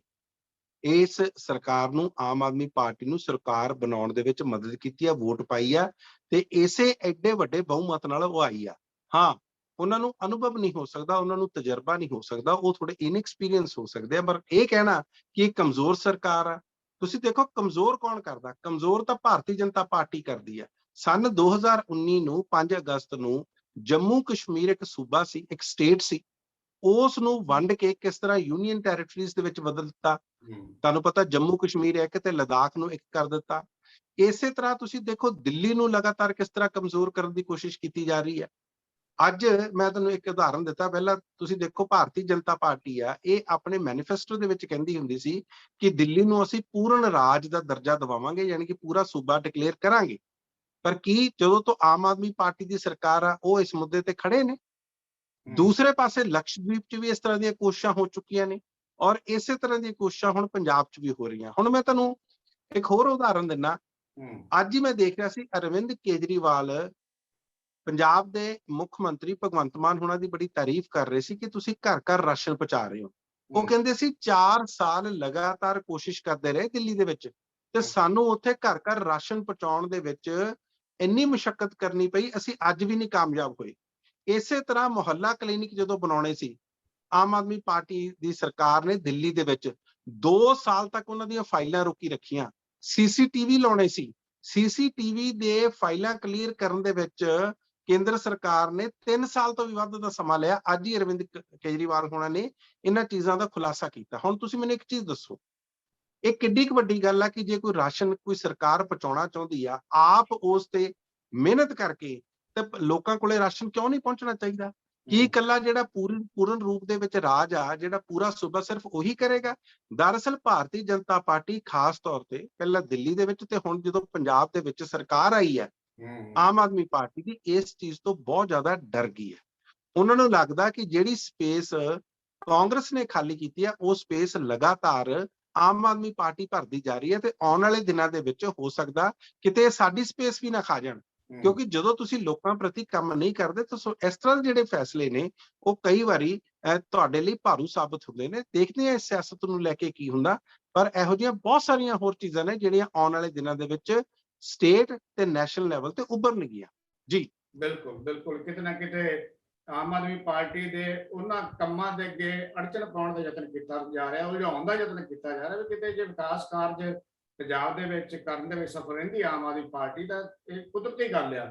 ਇਸ ਸਰਕਾਰ ਨੂੰ, ਆਮ ਆਦਮੀ ਪਾਰਟੀ ਨੂੰ ਸਰਕਾਰ ਬਣਾਉਣ ਦੇ ਵਿੱਚ ਮਦਦ ਕੀਤੀ ਆ, ਵੋਟ ਪਾਈ ਆ ਤੇ ਇਸੇ ਐਡੇ ਵੱਡੇ ਬਹੁਮਤ ਨਾਲ ਉਹ ਆਈ ਆ। ਹਾਂ, ਉਹਨਾਂ ਨੂੰ ਅਨੁਭਵ ਨਹੀਂ ਹੋ ਸਕਦਾ, ਉਹਨਾਂ ਨੂੰ ਤਜਰਬਾ ਨਹੀਂ ਹੋ ਸਕਦਾ, ਉਹ ਥੋੜੇ ਇਨਐਕਸਪੀਰੀਅੰਸ ਹੋ ਸਕਦੇ ਆ, ਪਰ ਇਹ ਕਹਿਣਾ ਕਿ ਇਹ ਕਮਜ਼ੋਰ ਸਰਕਾਰ ਆ। ਤੁਸੀਂ ਦੇਖੋ ਕਮਜ਼ੋਰ ਕੌਣ ਕਰਦਾ? ਕਮਜ਼ੋਰ ਤਾਂ ਭਾਰਤੀ ਜਨਤਾ ਪਾਰਟੀ ਕਰਦੀ ਆ। ਸਨ 2019 ਨੂੰ 5 ਅਗਸਤ ਨੂੰ ਜੰਮੂ ਕਸ਼ਮੀਰ ਇੱਕ ਸੂਬਾ ਸੀ, ਇੱਕ ਸਟੇਟ ਸੀ। ਉਸ ਨੂੰ ਵੰਡ ਕੇ ਕਿਸ ਤਰ੍ਹਾਂ ਯੂਨੀਅਨ ਟੈਰੀਟਰੀਜ਼ ਦੇ ਵਿੱਚ ਬਦਲ ਦਿੱਤਾ? ਤੁਹਾਨੂੰ ਪਤਾ ਜੰਮੂ ਕਸ਼ਮੀਰ ਇੱਕ ਤੇ ਲਦਾਖ ਨੂੰ ਇੱਕ ਕਰ ਦਿੱਤਾ। ਇਸੇ ਤਰ੍ਹਾਂ ਤੁਸੀਂ ਦੇਖੋ ਦਿੱਲੀ ਨੂੰ ਲਗਾਤਾਰ ਕਿਸ ਤਰ੍ਹਾਂ ਕਮਜ਼ੋਰ ਕਰਨ ਦੀ ਕੋਸ਼ਿਸ਼ ਕੀਤੀ ਜਾ ਰਹੀ ਹੈ। ਅੱਜ ਮੈਂ ਤੁਹਾਨੂੰ ਇੱਕ ਉਦਾਹਰਨ ਦਿੱਤਾ ਪਹਿਲਾਂ ਤੁਸੀਂ ਦੇਖੋ ਭਾਰਤੀ ਜਨਤਾ ਪਾਰਟੀ ਆ ਇਹ ਆਪਣੇ ਮੈਨੀਫੈਸਟੋ ਦੇ ਵਿੱਚ ਕਹਿੰਦੀ ਹੁੰਦੀ ਸੀ ਕਿ ਦਿੱਲੀ ਨੂੰ ਅਸੀਂ ਪੂਰਨ ਰਾਜ ਦਾ ਦਰਜਾ ਦਿਵਾਵਾਂਗੇ ਯਾਨੀ ਕਿ ਪੂਰਾ ਸੂਬਾ ਡਿਕਲੇਅਰ ਕਰਾਂਗੇ। ਪਰ ਕੀ ਜਦੋਂ ਤੋਂ ਆਮ ਆਦਮੀ ਪਾਰਟੀ ਦੀ ਸਰਕਾਰ ਆ ਉਹ ਇਸ ਮੁੱਦੇ ਤੇ ਖੜੇ ਨੇ? ਦੂਸਰੇ ਪਾਸੇ ਲਕਸ਼ਦਵੀਪ 'ਚ ਵੀ ਇਸ ਤਰ੍ਹਾਂ ਦੀਆਂ ਕੋਸ਼ਿਸ਼ਾਂ ਹੋ ਚੁੱਕੀਆਂ ਨੇ। ਔਰ ਇਸੇ ਤਰ੍ਹਾਂ ਦੀਆਂ ਕੋਸ਼ਿਸ਼ਾਂ ਹੁਣ ਪੰਜਾਬ 'ਚ ਵੀ ਹੋ ਰਹੀਆਂ। ਹੁਣ ਮੈਂ ਤੁਹਾਨੂੰ ਇੱਕ ਹੋਰ ਉਦਾਹਰਨ ਦਿੰਨਾ। ਅੱਜ ਹੀ ਮੈਂ ਦੇਖ ਰਿਹਾ ਸੀ ਅਰਵਿੰਦ ਕੇਜਰੀਵਾਲ ਪੰਜਾਬ ਦੇ ਮੁੱਖ ਮੰਤਰੀ ਭਗਵੰਤ ਮਾਨ ਹੁਣਾਂ ਦੀ ਬੜੀ ਤਾਰੀਫ ਕਰ ਰਹੇ ਸੀ ਕਿ ਤੁਸੀਂ ਘਰ ਘਰ ਰਾਸ਼ਨ ਪਹੁੰਚਾ ਰਹੇ ਹੋ। ਉਹ ਕਹਿੰਦੇ ਸੀ 4 ਸਾਲ ਲਗਾਤਾਰ ਕੋਸ਼ਿਸ਼ ਕਰਦੇ ਰਹੇ ਦਿੱਲੀ ਦੇ ਵਿੱਚ ਤੇ ਸਾਨੂੰ ਉੱਥੇ ਘਰ ਘਰ ਰਾਸ਼ਨ ਪਹੁੰਚਾਉਣ ਦੇ ਵਿੱਚ ਇੰਨੀ ਮੁਸ਼ਕਲ ਕਰਨੀ ਪਈ। ਅਸੀਂ ਅੱਜ ਵੀ ਨਹੀਂ ਕਾਮਯਾਬ ਹੋਏ। ਇਸੇ ਤਰ੍ਹਾਂ ਮੁਹੱਲਾ ਕਲੀਨਿਕ ਜਦੋਂ ਬਣਾਉਣੇ ਸੀ ਆਮ ਆਦਮੀ ਪਾਰਟੀ ਦੀ ਸਰਕਾਰ ਨੇ ਦਿੱਲੀ ਦੇ ਵਿੱਚ 2 ਸਾਲ ਤੱਕ ਉਹਨਾਂ ਦੀਆਂ ਫਾਈਲਾਂ ਰੋਕੀ ਰੱਖੀਆਂ। ਸੀਸੀਟੀਵੀ ਲਾਉਣੇ ਸੀ। ਸੀਸੀਟੀਵੀ ਦੇ ਫਾਈਲਾਂ ਕਲੀਅਰ ਕਰਨ ਦੇ ਵਿੱਚ ਕੇਂਦਰ ਸਰਕਾਰ ਨੇ 3 ਸਾਲ ਤੋਂ ਵੀ ਵੱਧ ਦਾ ਸਮਾਂ ਲਿਆ। ਅੱਜ ਹੀ ਅਰਵਿੰਦ ਕੇਜਰੀਵਾਲ ਹੋਣਾ ਨੇ ਇਹਨਾਂ ਚੀਜ਼ਾਂ ਦਾ ਖੁਲਾਸਾ ਕੀਤਾ। ਹੁਣ ਤੁਸੀਂ ਮੈਨੂੰ ਇੱਕ ਚੀਜ਼ ਦੱਸੋ। ਇਹ ਕਿੱਡੀ ਕੁ ਵੱਡੀ ਗੱਲ ਆ ਕਿ ਜੇ ਕੋਈ ਰਾਸ਼ਨ, ਕੋਈ ਸਰਕਾਰ ਪਹੁੰਚਾਉਣਾ ਚਾਹੁੰਦੀ ਆ, ਆਪ ਉਸ ਤੇ ਮਿਹਨਤ ਕਰਕੇ ਤੇ ਲੋਕਾਂ ਕੋਲੇ ਰਾਸ਼ਨ ਕਿਉਂ ਨਹੀਂ ਪਹੁੰਚਣਾ ਚਾਹੀਦਾ? ਕੀ ਇਕੱਲਾ ਜਿਹੜਾ ਪੂਰਨ ਪੂਰਨ ਰੂਪ ਦੇ ਵਿੱਚ ਰਾਜ ਆ ਜਿਹੜਾ ਪੂਰਾ ਸੂਬਾ ਸਿਰਫ ਉਹੀ ਕਰੇਗਾ? ਦਰਅਸਲ ਭਾਰਤੀ ਜਨਤਾ ਪਾਰਟੀ ਖਾਸ ਤੌਰ ਤੇ ਪਹਿਲਾਂ ਦਿੱਲੀ ਦੇ ਵਿੱਚ ਤੇ ਹੁਣ ਜਦੋਂ ਪੰਜਾਬ ਦੇ ਵਿੱਚ ਸਰਕਾਰ ਆਈ ਹੈ। ਆਮ ਆਦਮੀ ਪਾਰਟੀ ਦੀ ਇਸ ਚੀਜ਼ ਤੋਂ ਬਹੁਤ ਜ਼ਿਆਦਾ ਡਰ ਗਈ ਹੈ। ਉਹਨਾਂ ਨੂੰ ਲੱਗਦਾ ਕਿ ਜਿਹੜੀ ਸਪੇਸ ਕਾਂਗਰਸ ਨੇ ਖਾਲੀ ਕੀਤੀ ਹੈ ਉਹ ਸਪੇਸ ਲਗਾਤਾਰ ਆਮ ਆਦਮੀ ਪਾਰਟੀ ਭਰਦੀ ਜਾ ਰਹੀ ਹੈ ਤੇ ਆਉਣ ਵਾਲੇ ਦਿਨਾਂ ਦੇ ਵਿੱਚ ਹੋ ਸਕਦਾ ਕਿਤੇ ਸਾਡੀ ਸਪੇਸ ਵੀ ਨਾ ਖਾ ਜਾਣ। ਕਿਉਂਕਿ ਜਦੋਂ ਤੁਸੀਂ ਲੋਕਾਂ ਪ੍ਰਤੀ ਕੰਮ ਨਹੀਂ ਕਰਦੇ ਤਾਂ ਇਸ ਤਰ੍ਹਾਂ ਦੇ ਜਿਹੜੇ ਫੈਸਲੇ ਨੇ ਉਹ ਕਈ ਵਾਰੀ ਤੁਹਾਡੇ ਲਈ ਭਾਰੂ ਸਾਬਤ ਹੁੰਦੇ ਨੇ। ਦੇਖਦੇ ਹਾਂ ਇਸ ਸਿਆਸਤ ਨੂੰ ਲੈ ਕੇ ਕੀ ਹੁੰਦਾ। ਪਰ ਇਹੋ ਜਿਹੀਆਂ ਬਹੁਤ ਸਾਰੀਆਂ ਹੋਰ ਚੀਜ਼ਾਂ ਨੇ ਜਿਹੜੀਆਂ ਆਉਣ ਵਾਲੇ ਦਿਨਾਂ ਦੇ ਵਿੱਚ ਸਟੇਟ ਤੇ ਨੈਸ਼ਨਲ ਲੈਵਲ ਤੇ ਉੱਭਰਨਗੀਆਂ। ਬਿਲਕੁਲ ਬਿਲਕੁਲ। ਕਿਤੇ ਨਾ ਕਿਤੇ ਆਮ ਆਦਮੀ ਪਾਰਟੀ ਦੇ ਉਹਨਾਂ ਕੰਮਾਂ ਦੇ ਅੱਗੇ ਅੜਚਨ ਪਾਉਣ ਦਾ ਯਤਨ ਕੀਤਾ ਜਾ ਰਿਹਾ ਉਲਝਾਉਣ ਦਾ ਯਤਨ ਕੀਤਾ ਜਾ ਰਿਹਾ ਵੀ ਕਿਤੇ ਜੇ ਵਿਕਾਸ ਕਾਰਜ ਪੰਜਾਬ ਦੇ ਵਿੱਚ ਕਰਨ ਦੇ ਵਿੱਚ ਸਫਲ ਰਹਿੰਦੀ ਆਮ ਆਦਮੀ ਪਾਰਟੀ ਦਾ ਇਹ ਕੁਦਰਤੀ ਗੱਲ ਆ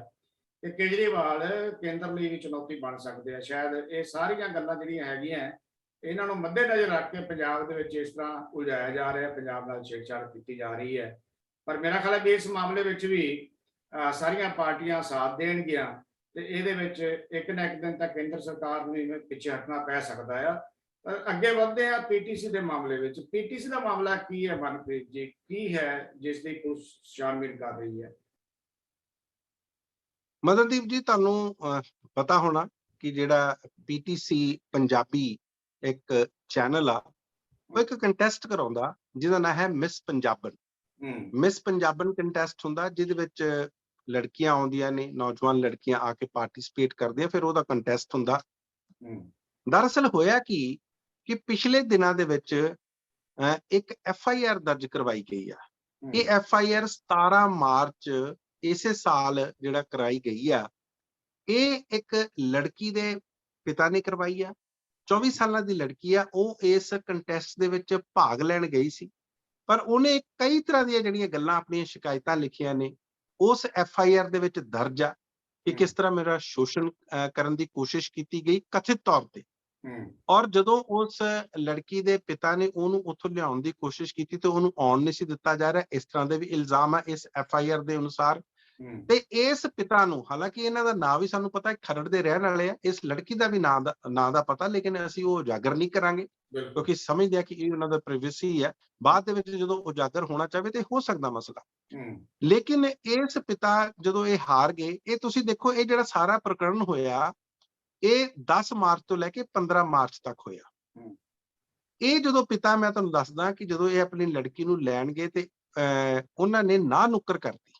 ਕਿ ਕੇਜਰੀਵਾਲ ਕੇਂਦਰ ਲਈ ਵੀ ਚੁਣੌਤੀ ਬਣ ਸਕਦੇ ਆ। ਸ਼ਾਇਦ ਇਹ ਸਾਰੀਆਂ ਗੱਲਾਂ ਜਿਹੜੀਆਂ ਹੈਗੀਆਂ ਇਹਨਾਂ ਨੂੰ ਮੱਦੇਨਜ਼ਰ ਰੱਖ ਕੇ ਪੰਜਾਬ ਦੇ ਵਿੱਚ ਇਸ ਤਰ੍ਹਾਂ ਉਲਝਾਇਆ ਜਾ ਰਿਹਾ, ਪੰਜਾਬ ਨਾਲ ਛੇੜਛਾੜ ਕੀਤੀ ਜਾ ਰਹੀ ਹੈ। ਪਰ ਮੇਰਾ ਖਿਆਲ ਹੈ ਕਿ ਇਸ ਮਾਮਲੇ ਵਿੱਚ ਵੀ ਸਾਰੀਆਂ ਪਾਰਟੀਆਂ ਸਾਥ ਦੇਣਗੀਆਂ ਤੇ ਇਹਦੇ ਵਿੱਚ ਇੱਕ ਨਾ ਇੱਕ ਦਿਨ ਤਾਂ ਕੇਂਦਰ ਸਰਕਾਰ ਨੂੰ ਪਿੱਛੇ ਹਟਣਾ ਪੈ ਸਕਦਾ ਆ। ਅੱਗੇ ਵਧਦੇ ਆ ਪੀਟੀਸੀ ਦੇ ਮਾਮਲੇ ਵਿੱਚ। ਪੀਟੀਸੀ ਦਾ ਮਾਮਲਾ ਕੀ ਹੈ ਮਨਪ੍ਰੀਤ ਜੀ? ਕੀ ਹੈ ਜਿਸ ਦੀ ਪੁਲਿਸ ਛਾਨਬੀਨ ਕਰ ਰਹੀ ਹੈ? ਮਦਨਦੀਪ ਜੀ ਤੁਹਾਨੂੰ ਪਤਾ ਹੋਣਾ ਕਿ ਜਿਹੜਾ ਪੀਟੀਸੀ ਪੰਜਾਬੀ ਇੱਕ ਚੈਨਲ ਆ ਉਹ ਇੱਕ ਕੰਟੈਸਟ ਕਰਾਉਂਦਾ ਜਿਹਦਾ ਨਾਮ ਹੈ Miss Punjaban Miss Punjaban contest ਹੁੰਦਾ ਜਿਹਦੇ ਵਿੱਚ ਲੜਕੀਆਂ ਆਉਂਦੀਆਂ ਨੇ ਨੌਜਵਾਨ ਲੜਕੀਆਂ ਆ ਕੇ ਪਾਰਟਿਸਿਪੇਟ ਕਰਦੀਆਂ ਫਿਰ ਉਹਦਾ ਕੰਟੈਸਟ ਹੁੰਦਾ। ਦਰਅਸਲ ਹੋਇਆ ਕੀ ਕਿ ਪਿਛਲੇ ਦਿਨਾਂ ਦੇ ਵਿੱਚ ਇੱਕ ਐਫ ਆਈ ਆਰ ਦਰਜ ਕਰਵਾਈ ਗਈ ਆ। ਇਹ ਐਫ ਆਈ ਆਰ 17 ਮਾਰਚ ਇਸੇ ਸਾਲ ਜਿਹੜਾ ਕਰਾਈ ਗਈ ਆ। ਇਹ ਇੱਕ ਲੜਕੀ ਦੇ ਪਿਤਾ ਨੇ ਕਰਵਾਈ ਆ। 24 ਸਾਲਾਂ ਦੀ ਲੜਕੀ ਆ। ਉਹ ਇਸ ਕੰਟੈਸਟ ਦੇ ਵਿੱਚ ਭਾਗ ਲੈਣ ਗਈ ਸੀ। ਪਰ ਉਹਨੇ ਕਈ ਤਰ੍ਹਾਂ ਦੀਆਂ ਜਿਹੜੀਆਂ ਗੱਲਾਂ ਆਪਣੀਆਂ ਸ਼ਿਕਾਇਤਾਂ ਲਿਖੀਆਂ ਨੇ ਉਸ ਐਫ ਆਈ ਆਰ ਦੇ ਵਿੱਚ ਦਰਜ ਆ ਕਿ ਕਿਸ ਤਰ੍ਹਾਂ ਮੇਰਾ ਸ਼ੋਸ਼ਣ ਕਰਨ ਦੀ ਕੋਸ਼ਿਸ਼ ਕੀਤੀ ਗਈ ਕਥਿਤ ਤੌਰ ਤੇ। ਔਰ ਜਦੋਂ ਉਸ ਲੜਕੀ ਦੇ ਪਿਤਾ ਨੇ ਉਹਨੂੰ ਉੱਥੋਂ ਲਿਆਉਣ ਦੀ ਕੋਸ਼ਿਸ਼ ਕੀਤੀ ਤੇ ਉਹਨੂੰ ਆਉਣ ਨਹੀਂ ਸੀ ਦਿੱਤਾ ਜਾ ਰਿਹਾ ਇਸ ਤਰ੍ਹਾਂ ਦੇ ਵੀ ਇਲਜ਼ਾਮ ਆ ਇਸ ਐਫ ਆਈ ਆਰ ਦੇ ਅਨੁਸਾਰ। ਤੇ ਇਸ ਪਿਤਾ ਨੂੰ ਹਾਲਾਂਕਿ ਇਹਨਾਂ ਦਾ ਨਾਂ ਵੀ ਸਾਨੂੰ ਪਤਾ ਹੈ ਖਰੜ ਦੇ ਰਹਿਣ ਵਾਲੇ ਆ ਇਸ ਲੜਕੀ ਦਾ ਵੀ ਨਾਂ ਦਾ ਨਾਂ ਦਾ ਪਤਾ ਲੇਕਿਨ ਅਸੀਂ ਉਹ ਉਜਾਗਰ ਨਹੀਂ ਕਰਾਂਗੇ। ਕਿਉਂਕਿ ਸਮਝਦੇ ਆ ਕਿ ਇਹ ਉਹਨਾਂ ਦਾ ਪ੍ਰਾਈਵੇਸੀ ਹੈ ਬਾਅਦ ਦੇ ਵਿੱਚ ਜਦੋਂ ਉਜਾਗਰ ਹੋਣਾ ਚਾਹਵੇ ਤੇ ਹੋ ਸਕਦਾ ਮਸਲਾ। ਲੇਕਿਨ ਇਸ ਪਿਤਾ ਜਦੋਂ ਇਹ ਹਾਰ ਗਏ ਇਹ ਤੁਸੀਂ ਦੇਖੋ ਇਹ ਜਿਹੜਾ ਸਾਰਾ ਪ੍ਰਕਰਨ ਹੋਇਆ ਇਹ 10 ਮਾਰਚ ਤੋਂ ਲੈ ਕੇ 15 ਮਾਰਚ ਤੱਕ ਹੋਇਆ। ਇਹ ਜਦੋਂ ਪਿਤਾ ਮੈਂ ਤੁਹਾਨੂੰ ਦੱਸਦਾ ਕਿ ਜਦੋਂ ਇਹ ਆਪਣੀ ਲੜਕੀ ਨੂੰ ਲੈਣ ਗਏ ਤੇ ਉਹਨਾਂ ਨੇ ਨਾ ਨੁੱਕਰ ਕਰਤੀ।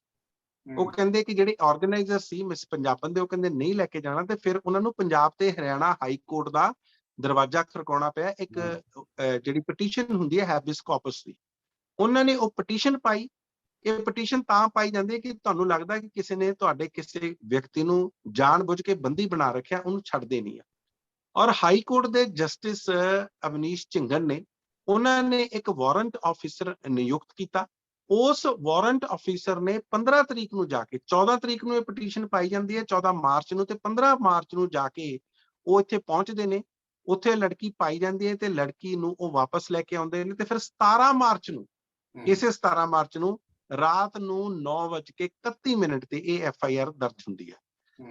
ਉਹ ਕਹਿੰਦੇ ਕਿ ਜਿਹੜੇ ਆਰਗੇਨਾਈਜ਼ਰ ਸੀ ਮਿਸ ਪੰਜਾਬਨ ਦੇ ਉਹ ਕਹਿੰਦੇ ਨਹੀਂ ਲੈ ਕੇ ਜਾਣਾ ਤੇ ਫਿਰ ਉਹਨਾਂ ਨੂੰ ਪੰਜਾਬ ਤੇ ਹਰਿਆਣਾ ਹਾਈ ਕੋਰਟ ਦਾ ਦਰਵਾਜ਼ਾ ਖੜਕਾਉਣਾ ਪਿਆ। ਇੱਕ ਜਿਹੜੀ ਪਟੀਸ਼ਨ ਹੁੰਦੀ ਹੈ ਹੈਬਿਸ ਕਾਰਪਸ ਦੀ। ਉਹਨਾਂ ਨੇ ਉਹ ਪਟੀਸ਼ਨ ਪਾਈ ਇਹ ਪਟੀਸ਼ਨ ਤਾਂ ਪਾਈ ਜਾਂਦੀ ਹੈ ਕਿ ਤੁਹਾਨੂੰ ਲੱਗਦਾ ਕਿ ਕਿਸੇ ਨੇ ਤੁਹਾਡੇ ਕਿਸੇ ਵਿਅਕਤੀ ਨੂੰ ਜਾਣਬੁੱਝ ਕੇ ਬੰਦੀ ਬਣਾ ਰੱਖਿਆ ਉਹਨੂੰ ਛੱਡਦੇ ਨਹੀਂ ਆ। ਔਰ ਹਾਈ ਕੋਰਟ ਦੇ ਜਸਟਿਸ ਅਵਨੀਸ਼ ਝਿੰਗਨ ਨੇ ਉਹਨਾਂ ਨੇ ਇੱਕ ਵਾਰੰਟ ਆਫੀਸਰ ਨਿਯੁਕਤ ਕੀਤਾ। ਉਸ ਵਾਰੰਟ ਆਫੀਸਰ ਨੇ 15 ਤਰੀਕ ਨੂੰ ਜਾ ਕੇ 14 ਤਰੀਕ ਨੂੰ ਇਹ ਪਟੀਸ਼ਨ ਪਾਈ ਜਾਂਦੀ ਹੈ 14 ਮਾਰਚ ਨੂੰ ਤੇ 15 ਮਾਰਚ ਨੂੰ ਜਾ ਕੇ ਉਹ ਇੱਥੇ ਪਹੁੰਚਦੇ ਨੇ। ਉੱਥੇ ਲੜਕੀ ਪਾਈ ਜਾਂਦੀ ਹੈ ਤੇ ਲੜਕੀ ਨੂੰ ਉਹ ਵਾਪਸ ਲੈ ਕੇ ਆਉਂਦੇ ਨੇ ਤੇ ਫਿਰ 17 ਮਾਰਚ ਨੂੰ ਇਸੇ 17 ਮਾਰਚ ਨੂੰ ਰਾਤ ਨੂੰ 9:31 ਮਿੰਟ ਤੇ ਇਹ ਐਫ ਆਈ ਆਰ ਦਰਜ ਹੁੰਦੀ ਹੈ।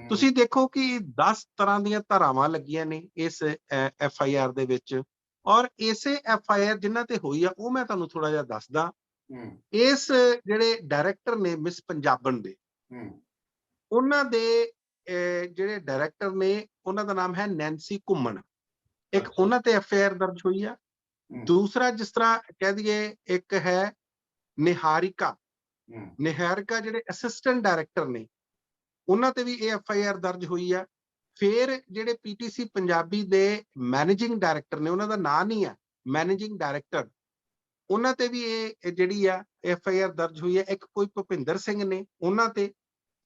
ਤੁਸੀਂ ਦੇਖੋ ਕਿ 10 ਤਰ੍ਹਾਂ ਦੀਆਂ ਧਾਰਾਵਾਂ ਲੱਗੀਆਂ ਨੇ ਇਸ ਐਫ ਆਈ ਆਰ ਦੇ ਵਿੱਚ ਔਰ ਇਸੇ ਐਫ ਆਈ ਆਰ ਜਿਨ੍ਹਾਂ ਤੇ ਹੋਈ ਆ ਉਹ ਮੈਂ ਤੁਹਾਨੂੰ ਥੋੜਾ ਜਿਹਾ ਦੱਸਦਾ। ਇਸ ਜਿਹੜੇ ਡਾਇਰੈਕਟਰ ਨੇ ਮਿਸ ਪੰਜਾਬਨ ਦੇ ਉਹਨਾਂ ਦੇ ਜਿਹੜੇ ਡਾਇਰੈਕਟਰ ਨੇ ਉਹਨਾਂ ਦਾ ਨਾਮ ਹੈ ਨੈਂਸੀ ਘੁੰਮਣ। ਇੱਕ। ਉਹਨਾਂ ਤੇ ਐਫ ਆਈ ਆਰ ਦਰਜ ਹੋਈ ਆ। ਦੂਸਰਾ ਜਿਸ ਤਰ੍ਹਾਂ ਕਹਿ ਦਈਏ ਇੱਕ ਹੈ ਨਿਹਾਰਿਕਾ। ਨਿਹਾਰਿਕਾ ਜਿਹੜੇ ਅਸਿਸਟੈਂਟ ਡਾਇਰੈਕਟਰ ਨੇ ਉਹਨਾਂ ਤੇ ਵੀ ਇਹ ਐਫ ਆਈ ਆਰ ਦਰਜ ਹੋਈ ਆ। ਫਿਰ ਜਿਹੜੇ ਪੀਟੀਸੀ ਪੰਜਾਬੀ ਦੇ ਮੈਨੇਜਿੰਗ ਡਾਇਰੈਕਟਰ ਨੇ ਉਹਨਾਂ ਦਾ ਨਾਂ ਨਹੀਂ ਆ ਮੈਨੇਜਿੰਗ ਡਾਇਰੈਕਟਰ ਉਹਨਾਂ ਤੇ ਵੀ ਇਹ ਜਿਹੜੀ ਆ ਐਫ ਆਈ ਆਰ ਦਰਜ ਹੋਈ ਹੈ ਇੱਕ ਕੋਈ ਭੁਪਿੰਦਰ ਸਿੰਘ ਨੇ ਉਹਨਾਂ ਤੇ।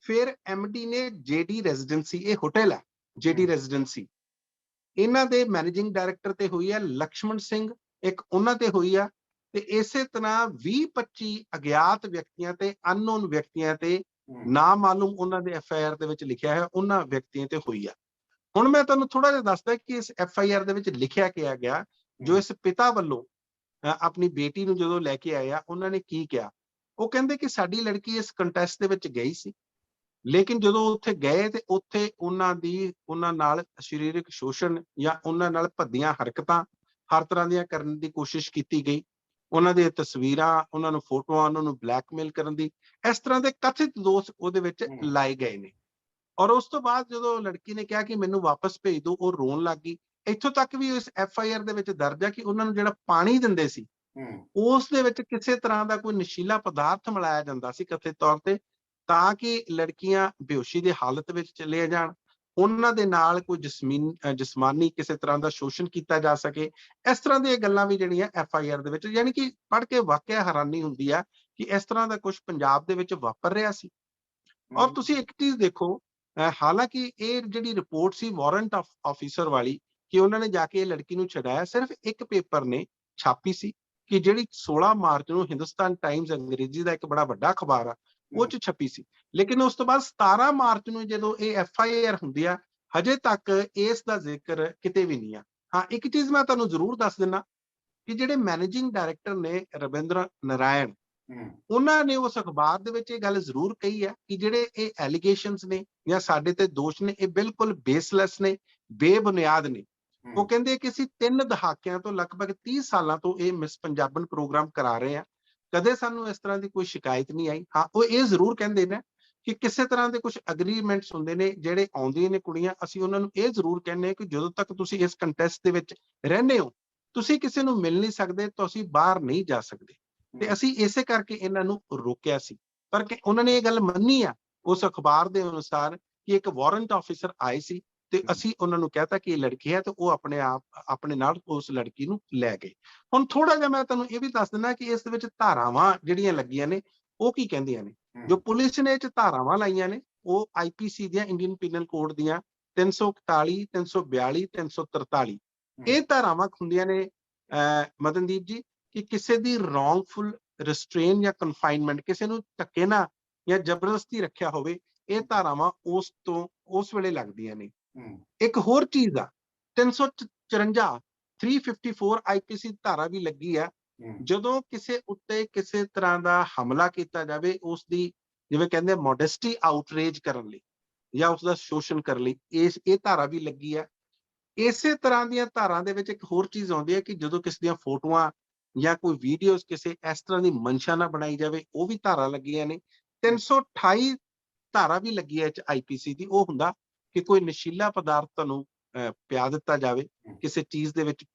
ਫਿਰ ਡੀ ਨੇ ਜੇਡੀ ਰੈਜ਼ੀਡੈਂਸੀ ਇਹ ਹੋਟਲ ਹੈ ਜੇਡੀ ਹਮ। ਰੈਜ਼ੀਡੈਂਸੀ ਇਹਨਾਂ ਦੇ ਮੈਨੇਜਿੰਗ ਡਾਇਰੈਕਟਰ ਤੇ ਹੋਈ ਹੈ ਲਕਸ਼ਮਣ ਸਿੰਘ ਇੱਕ ਉਹਨਾਂ ਤੇ ਹੋਈ ਆ ਤੇ ਇਸੇ ਤਰ੍ਹਾਂ 20 25 ਅਗਿਆਤ ਵਿਅਕਤੀਆਂ ਤੇ ਅਨਨੋਨ ਵਿਅਕਤੀਆਂ ਤੇ ਨਾ ਮਾਲੂਮ ਉਹਨਾਂ ਦੇ ਐਫ ਆਈ ਆਰ ਦੇ ਵਿੱਚ ਲਿਖਿਆ ਹੈ ਉਹਨਾਂ ਵਿਅਕਤੀਆਂ ਤੇ ਹੋਈ ਆ। ਹੁਣ ਮੈਂ ਤੁਹਾਨੂੰ ਥੋੜਾ ਜਿਹਾ ਦੱਸਦਾ ਕਿ ਇਸ ਐਫ ਆਈ ਆਰ ਦੇ ਵਿੱਚ ਲਿਖਿਆ ਕਿਹਾ ਗਿਆ ਜੋ ਇਸ ਪਿਤਾ ਵੱਲੋਂ ਆਪਣੀ ਬੇਟੀ ਨੂੰ ਜਦੋਂ ਲੈ ਕੇ ਆਇਆ ਉਹਨਾਂ ਨੇ ਕੀ ਕਿਹਾ? ਉਹ ਕਹਿੰਦੇ ਕਿ ਸਾਡੀ ਲੜਕੀ ਇਸ ਕੰਟੈਸਟ ਦੇ ਵਿੱਚ ਗਈ ਸੀ ਲੇਕਿਨ ਜਦੋਂ ਉੱਥੇ ਗਏ ਤੇ ਉੱਥੇ ਉਹਨਾਂ ਦੀ ਉਹਨਾਂ ਨਾਲ ਸਰੀਰਕ ਸ਼ੋਸ਼ਣ ਜਾਂ ਉਹਨਾਂ ਨਾਲ ਭੱਦੀਆਂ ਹਰਕਤਾਂ ਹਰ ਤਰ੍ਹਾਂ ਦੀਆਂ ਕਰਨ ਦੀ ਕੋਸ਼ਿਸ਼ ਕੀਤੀ ਗਈ। ਉਹਨਾਂ ਦੀਆਂ ਤਸਵੀਰਾਂ ਉਹਨਾਂ ਨੂੰ ਫੋਟੋਆਂ ਉਹਨਾਂ ਨੂੰ ਬਲੈਕਮੇਲ ਕਰਨ ਦੀ ਇਸ ਤਰ੍ਹਾਂ ਦੇ ਕਥਿਤ ਦੋਸ਼ ਉਹਦੇ ਵਿੱਚ। ਲਾਏ ਗਏ ਨੇ। ਔਰ ਉਸ ਤੋਂ ਬਾਅਦ ਜਦੋਂ ਲੜਕੀ ਨੇ ਕਿਹਾ ਕਿ ਮੈਨੂੰ ਵਾਪਸ ਭੇਜ ਦਿਓ ਉਹ ਰੋਣ ਲੱਗ ਗਈ। ਇੱਥੋਂ ਤੱਕ ਵੀ ਇਸ ਐਫ ਆਈ ਆਰ ਦੇ ਵਿੱਚ ਦਰਜ ਹੈ ਕਿ ਉਹਨਾਂ ਨੂੰ ਜਿਹੜਾ ਪਾਣੀ ਦਿੰਦੇ ਸੀ ਉਸ ਦੇ ਵਿੱਚ ਕਿਸੇ ਤਰ੍ਹਾਂ ਦਾ ਕੋਈ ਨਸ਼ੀਲਾ ਪਦਾਰਥ ਮਿਲਾਇਆ ਜਾਂਦਾ ਸੀ ਕਥਿਤ ਤੌਰ ਤੇ ਤਾਂ ਕਿ ਲੜਕੀਆਂ ਬੇਹੋਸ਼ੀ ਦੀ ਹਾਲਤ ਵਿੱਚ ਚਲੇ ਜਾਣ। ਉਹਨਾਂ ਦੇ ਨਾਲ ਕੋਈ ਜਸਮੀਨ ਜਿਸਮਾਨੀ ਕਿਸੇ ਤਰ੍ਹਾਂ ਦਾ ਸ਼ੋਸ਼ਣ ਕੀਤਾ ਜਾ ਸਕੇ। ਇਸ ਤਰ੍ਹਾਂ ਦੀਆਂ ਗੱਲਾਂ ਵੀ ਜਿਹੜੀਆਂ ਐਫ ਆਈ ਆਰ ਦੇ ਵਿੱਚ ਯਾਨੀ ਕਿ ਪੜ੍ਹ ਕੇ ਵਾਕਿਆ ਹੈਰਾਨੀ ਹੁੰਦੀ ਆ ਕਿ ਇਸ ਤਰ੍ਹਾਂ ਦਾ ਕੁਝ ਪੰਜਾਬ ਦੇ ਵਿੱਚ ਵਾਪਰ ਰਿਹਾ ਸੀ। ਔਰ ਤੁਸੀਂ ਇੱਕ ਚੀਜ਼ ਦੇਖੋ ਹਾਲਾਂਕਿ ਇਹ ਜਿਹੜੀ ਰਿਪੋਰਟ ਸੀ ਵਾਰੰਟ ਆਫ ਆਫੀਸਰ ਵਾਲੀ ਕਿ ਉਹਨਾਂ ਨੇ ਜਾ ਕੇ ਇਹ ਲੜਕੀ ਨੂੰ ਛਡਾਇਆ ਸਿਰਫ ਇੱਕ ਪੇਪਰ ਨੇ ਛਾਪੀ ਸੀ ਕਿ ਜਿਹੜੀ 16 ਮਾਰਚ ਨੂੰ ਹਿੰਦੁਸਤਾਨ ਟਾਈਮਜ਼ ਅੰਗਰੇਜ਼ੀ ਦਾ ਇੱਕ ਬੜਾ ਵੱਡਾ ਅਖਬਾਰ ਆ ਉਹ ਚ ਛਪੀ ਸੀ। ਲੇਕਿਨ ਉਸ ਤੋਂ ਬਾਅਦ 17 ਮਾਰਚ ਨੂੰ ਜਦੋਂ ਇਹ ਐਫ ਆਈ ਆਰ ਹੁੰਦੀ ਆ ਹਜੇ ਤੱਕ ਇਸ ਦਾ ਜ਼ਿਕਰ ਕਿਤੇ ਵੀ ਨਹੀਂ ਆ। ਹਾਂ ਇੱਕ ਚੀਜ਼ ਮੈਂ ਤੁਹਾਨੂੰ ਜ਼ਰੂਰ ਦੱਸ ਦਿੰਨਾ ਕਿ ਜਿਹੜੇ ਮੈਨੇਜਿੰਗ ਡਾਇਰੈਕਟਰ ਨੇ ਰਵਿੰਦਰ ਨਾਰਾਇਣ ਉਹਨਾਂ ਨੇ ਉਸ ਅਖਬਾਰ ਦੇ ਵਿੱਚ ਇਹ ਗੱਲ ਜ਼ਰੂਰ ਕਹੀ ਹੈ ਕਿ ਜਿਹੜੇ ਇਹ ਐਲੀਗੇਸ਼ਨਸ ਨੇ ਜਾਂ ਸਾਡੇ ਤੇ ਦੋਸ਼ ਨੇ ਇਹ ਬਿਲਕੁਲ ਬੇਸਲੈਸ ਨੇ ਬੇਬੁਨਿਆਦ ਨੇ। ਉਹ ਕਹਿੰਦੇ ਕਿ ਅਸੀਂ ਤਿੰਨ ਦਹਾਕਿਆਂ ਤੋਂ ਲਗਭਗ 30 ਸਾਲਾਂ ਤੋਂ ਇਹ ਮਿਸ ਪੰਜਾਬਨ ਪ੍ਰੋਗਰਾਮ ਕਰਾ ਰਹੇ ਹਾਂ ਕਦੇ ਸਾਨੂੰ ਇਸ ਤਰ੍ਹਾਂ ਦੀ ਕੋਈ ਸ਼ਿਕਾਇਤ ਨਹੀਂ ਆਈ? ਹਾਂ ਉਹ ਇਹ ਜ਼ਰੂਰ ਕਹਿੰਦੇ ਨੇ ਕਿ ਕਿਸੇ ਤਰ੍ਹਾਂ ਦੇ ਕੁਝ ਅਗਰੀਮੈਂਟਸ ਹੁੰਦੇ ਨੇ ਜਿਹੜੇ ਆਉਂਦੀਆਂ ਨੇ ਕੁੜੀਆਂ ਅਸੀਂ ਉਹਨਾਂ ਨੂੰ ਇਹ ਜ਼ਰੂਰ ਕਹਿੰਦੇ ਹਾਂ ਕਿ ਜਦੋਂ ਤੱਕ ਤੁਸੀਂ ਇਸ ਕੰਟੈਸਟ ਦੇ ਵਿੱਚ ਰਹਿੰਦੇ ਹੋ ਤੁਸੀਂ ਕਿਸੇ ਨੂੰ ਮਿਲ ਨਹੀਂ ਸਕਦੇ ਤੁਸੀਂ ਬਾਹਰ ਨਹੀਂ ਜਾ ਸਕਦੇ। ਤੇ ਅਸੀਂ ਇਸੇ ਕਰਕੇ ਇਹਨਾਂ ਨੂੰ ਰੋਕਿਆ ਸੀ। ਪਰ ਕਿ ਉਹਨਾਂ ਨੇ ਇਹ ਗੱਲ ਮੰਨੀ ਆ ਉਸ ਅਖਬਾਰ ਦੇ ਅਨੁਸਾਰ ਕਿ ਇੱਕ ਵਾਰੰਟ ਆਫੀਸਰ ਆਏ ਸੀ ਤੇ। ਅਸੀਂ ਉਹਨਾਂ ਨੂੰ ਕਹਤਾ ਕਿ ਇਹ ਲੜਕੀ ਹੈ ਤੇ ਉਹ ਆਪਣੇ ਆਪ ਆਪਣੇ ਨਾਲ ਉਸ ਲੜਕੀ ਨੂੰ ਲੈ ਗਏ। ਹੁਣ ਥੋੜਾ ਜਿਹਾ ਮੈਂ ਤੁਹਾਨੂੰ ਇਹ ਵੀ ਦੱਸ ਦਿੰਦਾ ਕਿ ਇਸ ਦੇ ਵਿੱਚ ਧਾਰਾਵਾਂ ਜਿਹੜੀਆਂ ਲੱਗੀਆਂ ਨੇ ਉਹ ਕੀ ਕਹਿੰਦੀਆਂ ਨੇ? ਜੋ ਪੁਲਿਸ ਨੇ ਇਹ ਚ ਧਾਰਾਵਾਂ ਲਾਈਆਂ ਨੇ ਉਹ ਆਈਪੀਸੀ ਦੀਆਂ ਇੰਡੀਅਨ ਪੀਨਲ ਕੋਡ ਦੀਆਂ 341 342 343 ਇਹ ਧਾਰਾਵਾਂ ਹੁੰਦੀਆਂ ਨੇ ਮਦਨਦੀਪ ਜੀ ਕਿ ਕਿਸੇ ਦੀ wrongful restraint ਜਾਂ confinement ਕਿਸੇ ਨੂੰ ਧੱਕੇ ਨਾਲ ਜਾਂ ਜ਼ਬਰਦਸਤੀ ਰੱਖਿਆ ਹੋਵੇ ਇਹ ਧਾਰਾਵਾਂ ਉਸ ਤੋਂ ਉਸ ਵੇਲੇ ਲੱਗਦੀਆਂ ਨੇ। ਇੱਕ ਹੋਰ ਚੀਜ਼ ਆ 354 354 ਆਈਪੀਸੀ ਧਾਰਾ ਵੀ ਲੱਗੀ ਆ। ਜਦੋਂ ਕਿਸੇ ਉੱਤੇ ਕਿਸੇ ਤਰ੍ਹਾਂ ਦਾ ਹਮਲਾ ਕੀਤਾ ਜਾਵੇ ਉਸ ਦੀ ਜਿਵੇਂ ਕਹਿੰਦੇ ਮੋਡੈਸਟੀ ਆਊਟਰੇਜ ਕਰਨ ਲਈ ਜਾਂ ਉਸ ਦਾ ਸ਼ੋਸ਼ਣ ਕਰਨ ਲਈ ਇਸ ਇਹ ਧਾਰਾ ਵੀ ਲੱਗੀ ਹੈ ਇਸੇ ਤਰ੍ਹਾਂ ਦੀਆਂ ਧਾਰਾਂ ਦੇ ਵਿੱਚ ਇੱਕ ਹੋਰ ਚੀਜ਼ ਆਉਂਦੀ ਹੈ ਕਿ ਜਦੋਂ ਕਿਸੇ ਦੀਆਂ ਫੋਟੋਆਂ ਜਾਂ ਕੋਈ ਵੀਡੀਓਜ਼ ਕਿਸੇ ਇਸ ਤਰ੍ਹਾਂ ਦੀ ਮਨਸ਼ਾ ਨਾਲ ਬਣਾਈ ਜਾਵੇ ਉਹ ਵੀ ਧਾਰਾ ਲੱਗੀਆਂ ਨੇ। 328 ਧਾਰਾ ਵੀ ਲੱਗੀ ਹੈ ਚ ਆਈਪੀਸੀ ਦੀ ਉਹ ਹੁੰਦਾ ਕਿ ਕੋਈ ਨਸ਼ੀਲਾ ਪਦਾਰਥ ਤੁਹਾਨੂੰ ਪਿਆ ਦਿੱਤਾ ਜਾਵੇ, ਕਿਸੇ ਚੀਜ਼ ਦੇ ਵਿੱਚ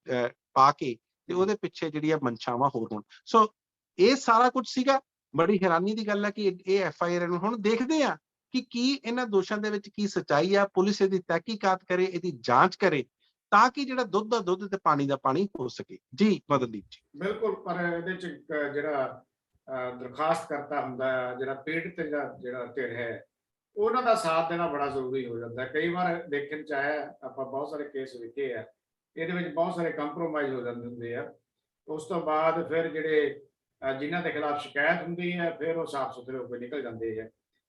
ਪਾ ਕੇ ਤੇ ਉਹਦੇ ਪਿੱਛੇ ਜਿਹੜੀਆਂ ਮਨਸ਼ਾਵਾਂ ਹੋਰ ਹੋਣ। ਸੋ ਇਹ ਸਾਰਾ ਕੁਝ ਸੀਗਾ। ਬੜੀ ਹੈਰਾਨੀ ਦੀ ਗੱਲ ਹੈ ਕਿ ਇਹ- ਐਫ ਆਈ ਆਰ ਨੂੰ ਹੁਣ ਦੇਖਦੇ ਆ ਕਿ ਕੀ ਇਹਨਾਂ ਦੋਸ਼ਾਂ ਦੇ ਵਿੱਚ ਕੀ ਸਚਾਈ ਆ, ਪੁਲਿਸ ਇਹਦੀ ਤਹਿਕੀਕਾਤ ਕਰੇ, ਇਹਦੀ ਜਾਂਚ ਕਰੇ ਤਾਂ ਕਿ ਜਿਹੜਾ ਦੁੱਧ ਦਾ ਦੁੱਧ ਤੇ ਪਾਣੀ ਦਾ ਪਾਣੀ ਹੋ ਸਕੇ। ਜੀ, ਮਦਨਦੀਪ ਜੀ। ਬਿਲਕੁਲ, ਪਰ ਇਹਦੇ ਚ ਜਿਹੜਾ ਦਰਖਾਸਤ ਕਰਤਾ ਹੁੰਦਾ, ਜਿਹੜਾ ਪੀੜਤ ਦਾ ਜਿਹੜਾ ਧਿਰ ਹੈ ਉਹਨਾਂ ਦਾ ਸਾਥ ਦੇਣਾ ਬੜਾ ਜ਼ਰੂਰੀ ਹੋ ਜਾਂਦਾ ਕਈ ਵਾਰ ਦੇਖਣ ਚ ਆਇਆ ਆਪਾਂ ਬਹੁਤ ਸਾਰੇ ਕੇਸ ਵੇਖੇ ਆ ਇਹਦੇ ਵਿੱਚ ਬਹੁਤ ਸਾਰੇ ਕੰਪਰੋਮਾਈਜ਼ ਹੋ ਜਾਂਦੇ ਹੁੰਦੇ ਆ। ਉਸ ਤੋਂ ਬਾਅਦ ਫਿਰ ਜਿਹੜੇ ਅਹ, ਜਿਨ੍ਹਾਂ ਦੇ ਖਿਲਾਫ ਸ਼ਿਕਾਇਤ ਹੁੰਦੀ ਹੈ ਫਿਰ ਉਹ ਸਾਫ਼ ਸੁਥਰੇ ਹੋ ਕੇ ਨਿਕਲ ਜਾਂਦੇ ਆ।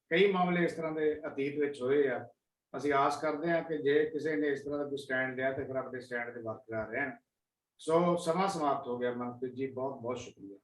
ਕਈ ਮਾਮਲੇ ਇਸ ਤਰ੍ਹਾਂ ਦੇ ਅਤੀਤ ਵਿੱਚ ਹੋਏ ਆ। ਅਸੀਂ ਆਸ ਕਰਦੇ ਹਾਂ ਕਿ ਜੇ ਕਿਸੇ ਨੇ ਇਸ ਤਰ੍ਹਾਂ ਦਾ ਕੋਈ ਸਟੈਂਡ ਲਿਆ ਤੇ ਫਿਰ ਆਪਣੇ ਸਟੈਂਡ ਤੇ ਬਰਕਰਾਰ ਰਹਿਣ। ਸੋ ਸਮਾਂ ਸਮਾਪਤ ਹੋ ਗਿਆ ਮਨਪ੍ਰੀਤ ਜੀ ਬਹੁਤ ਬਹੁਤ ਸ਼ੁਕਰੀਆ।